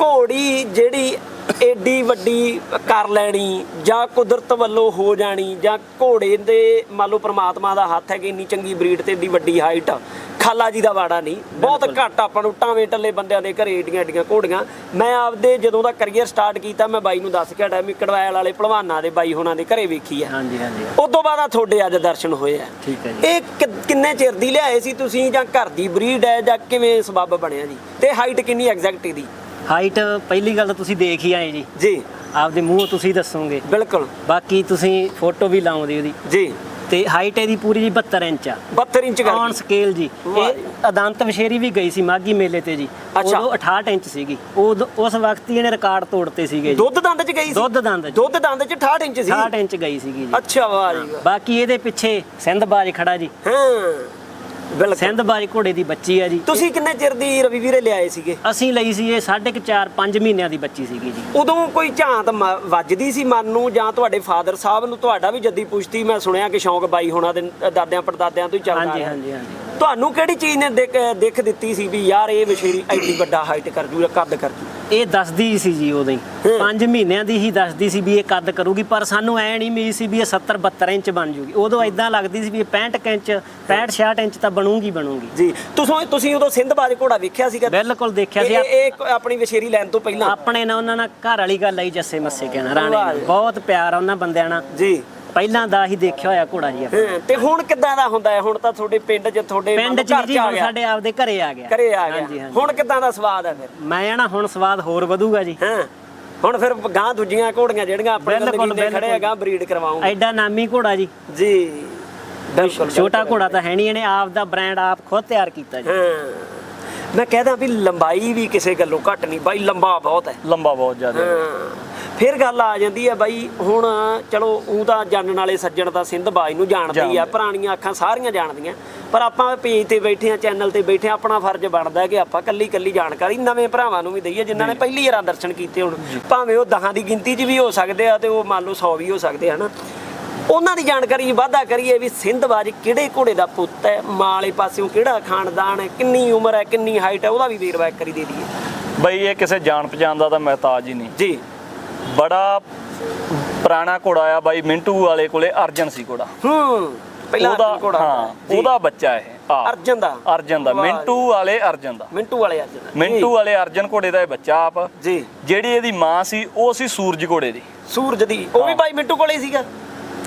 ਘੋੜੀ ਜਿਹੜੀ ਏਡੀ ਵੱਡੀ ਕਰ ਲੈਣੀ ਜਾਂ ਕੁਦਰਤ ਵੱਲੋਂ ਹੋ ਜਾਣੀ ਜਾਂ ਘੋੜੇ ਦੇ ਮੰਨ ਲਓ ਪ੍ਰਮਾਤਮਾ ਦਾ ਹੱਥ ਹੈ ਕਿ ਇੰਨੀ ਚੰਗੀ ਬਰੀਡ ਤੇ ਏਡੀ ਵੱਡੀ ਹਾਈਟ ਖਾਲਾ ਜੀ ਦਾ ਵਾੜਾ ਨਹੀਂ। ਬਹੁਤ ਘੱਟ ਆਪਾਂ ਨੂੰ ਟਾਵੇਂ ਟੱਲੇ ਬੰਦਿਆਂ ਦੇ ਘਰੇ ਏਡੀਆਂ ਏਡੀਆਂ ਘੋੜੀਆਂ। ਮੈਂ ਆਪਦੇ ਜਦੋਂ ਦਾ ਕੈਰੀਅਰ ਸਟਾਰਟ ਕੀਤਾ ਮੈਂ ਬਾਈ ਨੂੰ ਦੱਸ ਕੇ ਹਟਿਆ ਵੀ ਕੜਵਾਇਲ ਵਾਲੇ ਭਲਵਾਨਾਂ ਦੇ ਬਾਈ ਹੋਣਾ ਦੇ ਘਰੇ ਵੇਖੀ ਹੈ ਹਾਂਜੀ ਹਾਂਜੀ। ਉਦੋਂ ਬਾਅਦ ਆ ਤੁਹਾਡੇ ਅੱਜ ਦਰਸ਼ਨ ਹੋਏ ਆ। ਠੀਕ ਹੈ ਜੀ। ਇਹ ਕਿ- ਕਿੰਨੇ ਚਿਰ ਦੀ ਲਿਆਏ ਸੀ ਤੁਸੀਂ ਜਾਂ ਘਰ ਦੀ ਬਰੀਡ ਹੈ ਜਾਂ ਕਿਵੇਂ ਸਬੱਬ ਬਣਿਆ ਜੀ? ਤੇ ਹਾਈਟ ਕਿੰਨੀ ਐਗਜ਼ੈਕਟ ਇਹਦੀ? ਹਾਈਟ ਪਹਿਲੀ ਗੱਲ ਤਾਂ ਤੁਸੀਂ ਦੇਖ ਹੀ ਆਏ ਜੀ। ਜੀ। ਆਪਦੇ ਮੂੰਹ ਤੁਸੀਂ ਦੱਸੋਗੇ। ਬਿਲਕੁਲ। ਬਾਕੀ ਤੁਸੀਂ ਫੋਟੋ ਵੀ ਲਾਉਂਦੇ ਉਹਦੀ। ਜੀ। ਤੇ ਹਾਈਟ ਇਹਦੀ ਪੂਰੀ ਜੀ 72 ਇੰਚ ਆ। 72 ਇੰਚ ਕਰ ਔਨ ਸਕੇਲ ਜੀ। ਇਹ ਅਦੰਤ ਵਿਸ਼ੇਰੀ ਵੀ ਗਈ ਸੀ ਮਾਗੀ ਮੇਲੇ ਤੇ ਜੀ। ਉਦੋਂ 68 ਇੰਚ ਸੀਗੀ। ਉਦੋਂ ਉਸ ਵਕਤ ਹੀ ਇਹਨੇ ਰਿਕਾਰਡ ਤੋੜਤੇ ਸੀਗੇ ਜੀ। ਦੁੱਧ ਦੰਦ ਚ ਗਈ ਸੀ? ਦੁੱਧ ਦੰਦ ਚ ਦੁੱਧ ਦੰਦ ਚ 68 ਇੰਚ ਸੀ? 68 ਇੰਚ ਗਈ ਸੀਗੀ ਜੀ। ਅੱਛਾ ਵਾਹ ਜੀ। ਬਾਕੀ ਇਹਦੇ ਪਿੱਛੇ ਸਿੰਧਬਾਜ ਖੜਾ ਜੀ। ਹਾਂ। ਬਿਲਕੁਲ ਸਿੰਧਬਾਜ ਘੋੜੇ ਦੀ ਬੱਚੀ ਆ ਜੀ। ਤੁਸੀਂ ਕਿੰਨੇ ਚਿਰ ਦੀ ਰਵੀ ਵੀਰੇ ਲਿਆਏ ਸੀਗੇ? ਅਸੀਂ ਲਈ ਸੀ ਇਹ 4.5 5 ਮਹੀਨਿਆਂ ਦੀ ਬੱਚੀ ਸੀਗੀ ਜੀ। ਉਦੋਂ ਕੋਈ ਝਾਂਤ ਮ- ਵੱਜਦੀ ਸੀ ਮਨ ਨੂੰ ਜਾਂ ਤੁਹਾਡੇ ਫਾਦਰ ਸਾਹਿਬ ਨੂੰ ਤੁਹਾਡਾ ਵੀ ਜੱਦੀ ਪੁਸ਼ਤੀ? ਮੈਂ ਸੁਣਿਆ ਕਿ ਸ਼ੌਂਕ ਬਾਈ ਹੋਣਾ ਦੇ ਦਾਦਿਆਂ ਪੜਦਾਦਿਆਂ ਤੋਂ ਹੀ ਚੱਲਦਾ ਹਾਂਜੀ। ਹਾਂਜੀ ਹਾਂਜੀ। ਤੁਹਾਨੂੰ ਕਿਹੜੀ ਚੀਜ਼ ਨੇ ਦੇਖ ਦੇਖ ਦਿੱਤੀ ਸੀ ਵੀ ਯਾਰ ਇਹ ਵਿਸ਼ੇਰੀ ਐਡੀ ਵੱਡਾ ਹਾਈਟ ਕਰ ਜੂ ਜਾਂ ਕੱਦ ਕਰ ਜੂ ਇਹ ਦੱਸਦੀ ਸੀ ਜੀ ਉਦੋਂ ਹੀ। ਹੂੰ। 5 ਮਹੀਨਿਆਂ ਦੀ ਹੀ ਦੱਸਦੀ ਸੀ ਵੀ ਇਹ ਕੱਦ ਕਰੂਗੀ ਪਰ ਸਾਨੂੰ ਐ ਨਹੀਂ ਉਮੀਦ ਸੀ ਵੀ ਇਹ 70 72 ਇੰਚ ਬਣ ਜੂਗੀ। ਉਦੋਂ ਐਦਾਂ ਲੱਗਦੀ ਸੀ ਵੀ ਇਹ 65 ਇੰਚ 65 66 ਇੰਚ ਤਾਂ ਬਣੂਗੀ ਬਣੂਗੀ। ਜੀ ਤੁਸੀਂ ਤੁਸੀਂ ਉਦੋਂ ਸਿੰਧਬਾਜ ਘੋੜਾ ਵੇਖਿਆ ਸੀਗਾ? ਬਿਲਕੁਲ ਦੇਖਿਆ ਸੀ। ਇਹ ਆਪਣੀ ਵਿਸ਼ੇਰੀ ਲੈਣ ਤੋਂ ਪਹਿਲਾਂ? ਆਪਣੇ ਨਾਲ ਉਹਨਾਂ ਨਾਲ ਘਰ ਵਾਲੀ ਗੱਲ ਆਈ ਜੱਸੇ ਮੱਸੇ ਕਹਿਣਾ ਰਾਣੇ। ਬਹੁਤ ਪਿਆਰ ਆ ਉਹਨਾਂ ਬੰਦਿਆਂ ਨਾਲ। ਜੀ। ਪਹਿਲਾਂ ਦਾ ਹੀ ਦੇਖਿਆ ਹੋਇਆ ਘੋੜਾ ਜੀ ਆਪਾਂ। ਹਾਂ, ਤੇ ਹੁਣ ਕਿੱਦਾਂ ਦਾ ਹੁੰਦਾ ਹੈ? ਹੁਣ ਤਾਂ ਤੁਹਾਡੇ ਪਿੰਡ 'ਚ ਤੁਹਾਡੇ ਪਿੰਡ ਚ ਜੀ ਆ ਹੁਣ ਗਿਆ। ਸਾਡੇ ਆਪਦੇ ਘਰੇ ਆ ਗਿਆ। ਘਰੇ ਆ ਹਾਂਜੀ, ਗਿਆ। ਹਾਂਜੀ। ਹੁਣ ਕਿੱਦਾਂ ਦਾ ਸਵਾਦ ਹੈ ਫਿਰ? ਮੈਂ ਨਾ ਹੁਣ ਸਵਾਦ ਹੋਰ ਵਧੂਗਾ ਜੀ। ਹਾਂ। ਹੁਣ ਫਿਰ ਗਾਂ ਦੂਜੀਆਂ ਘੋੜੀਆਂ ਜਿਹੜੀਆਂ ਆਪਣੇ ਬਿਲਕੁਲ, ਨਗੀਨੇ ਖੜੇ ਬਿਲਕੁਲ। ਆ ਗਾਂ ਬਰੀਡ ਕਰਵਾਉਂਗੇ। ਐਡਾ ਨਾਮੀ ਘੋੜਾ ਜੀ। ਜੀ। ਬਿਲਕੁਲ ਛੋਟਾ ਘੋੜਾ ਤਾਂ ਹੈ ਨਹੀਂ ਇਹਨੇ ਆਪ ਦਾ ਬ੍ਰਾਂਡ ਆਪ ਖੁਦ ਤਿਆਰ ਕੀਤਾ ਜੀ। ਹਾਂ। ਮੈਂ ਕਹਿੰਦਾ ਵੀ ਲੰਬਾਈ ਵੀ ਕਿਸੇ ਗੱਲੋਂ ਘੱਟ ਨਹੀਂ ਬਾਈ ਲੰਬਾ ਬਹੁਤ ਹੈ। ਲੰਬਾ ਬਹੁਤ ਜ਼ਿਆਦਾ। ਹਾਂ। ਫਿਰ ਗੱਲ ਆ ਜਾਂਦੀ ਹੈ ਬਾਈ ਹੁਣ ਚਲੋ ਉਹ ਤਾਂ ਜਾਣਨ ਵਾਲੇ ਸੱਜਣ ਤਾਂ ਸਿੰਧ ਬਾਈ ਨੂੰ ਜਾਣਦੇ ਹੀ ਆ। ਪੁਰਾਣੀਆਂ ਅੱਖਾਂ ਸਾਰੀਆਂ ਜਾਣਦੀਆਂ। ਪਰ ਆਪਾਂ ਪੇਜ ਤੇ ਬੈਠੇ ਆ ਚੈਨਲ ਤੇ ਬੈਠੇ ਆ ਆਪਣਾ ਫਰਜ਼ ਬਣਦਾ ਕਿ ਆਪਾਂ ਕੱਲੀ ਕੱਲੀ ਜਾਣਕਾਰੀ ਨਵੇਂ ਭਰਾਵਾਂ ਨੂੰ ਵੀ ਦਈਏ ਜਿਨ੍ਹਾਂ ਨੇ ਪਹਿਲੀ ਵਾਰ ਦਰਸ਼ਨ ਕੀਤੇ ਹੁਣ। ਭਾਵੇਂ ਉਹ ਦਹਾਂ ਦੀ ਗਿਣਤੀ 'ਚ ਵੀ ਹੋ ਸਕਦੇ ਆ ਤੇ ਉਹ ਮੰਨ ਲਓ 100 ਵੀ ਹੋ ਸਕਦੇ ਹਨਾ। ਉਹਨਾਂ ਦੀ ਜਾਣਕਾਰੀ ਵਾਧਾ ਕਰੀਏ ਵੀ ਸਿੰਧਬਾਜ ਕਿਹੜੇ ਘੋੜੇ ਦਾ ਪੁੱਤ ਹੈ ਮਾਂ ਵਾਲੇ ਪਾਸਿਓਂ ਕਿਹੜਾ ਖਾਨਦਾਨ ਹੈ ਕਿੰਨੀ ਉਮਰ ਹੈ ਕਿੰਨੀ ਹਾਈਟ ਹੈ ਉਹਦਾ ਵੀ ਵੇਰਵਾ ਕਰੀ ਦੇ ਦਈਏ। ਬਈ ਇਹ ਕਿਸੇ ਜਾਣ ਪਛਾਣ ਦਾ ਤਾਂ ਮਹਤਾਜ ਹੀ ਨਹੀਂ। ਜੀ। ਬੜਾ ਪੁਰਾਣਾ ਘੋੜਾ ਆ ਬਾਈ ਮਿੰਟੂ ਵਾਲੇ ਕੋਲੇ ਅਰਜਨ ਸੀ ਘੋੜਾ। ਹੂੰ ਪਹਿਲਾਂ ਉਹਦਾ ਅਰਜਨ ਘੋੜਾ ਹਾਂ ਜੀ। ਉਹਦਾ ਬੱਚਾ ਇਹ ਆ। ਅਰਜਨ ਦਾ। ਅਰਜਨ ਦਾ ਮਿੰਟੂ ਵਾਲੇ ਅਰਜਨ ਦਾ। ਮਿੰਟੂ ਵਾਲੇ ਅਰਜਨ ਦਾ। ਮਿੰਟੂ ਵਾਲੇ ਅਰਜਨ ਘੋੜੇ ਦਾ ਇਹ ਬੱਚਾ ਆਪ। ਜੀ। ਜਿਹੜੀ ਇਹਦੀ ਮਾਂ ਸੀ ਉਹ ਸੀ ਸੂਰਜ ਘੋੜੇ ਦੀ। ਸੂਰਜ ਦੀ। ਉਹ ਵੀ ਬਾਈ ਮਿੰਟੂ ਕੋਲੇ ਸੀਗਾ?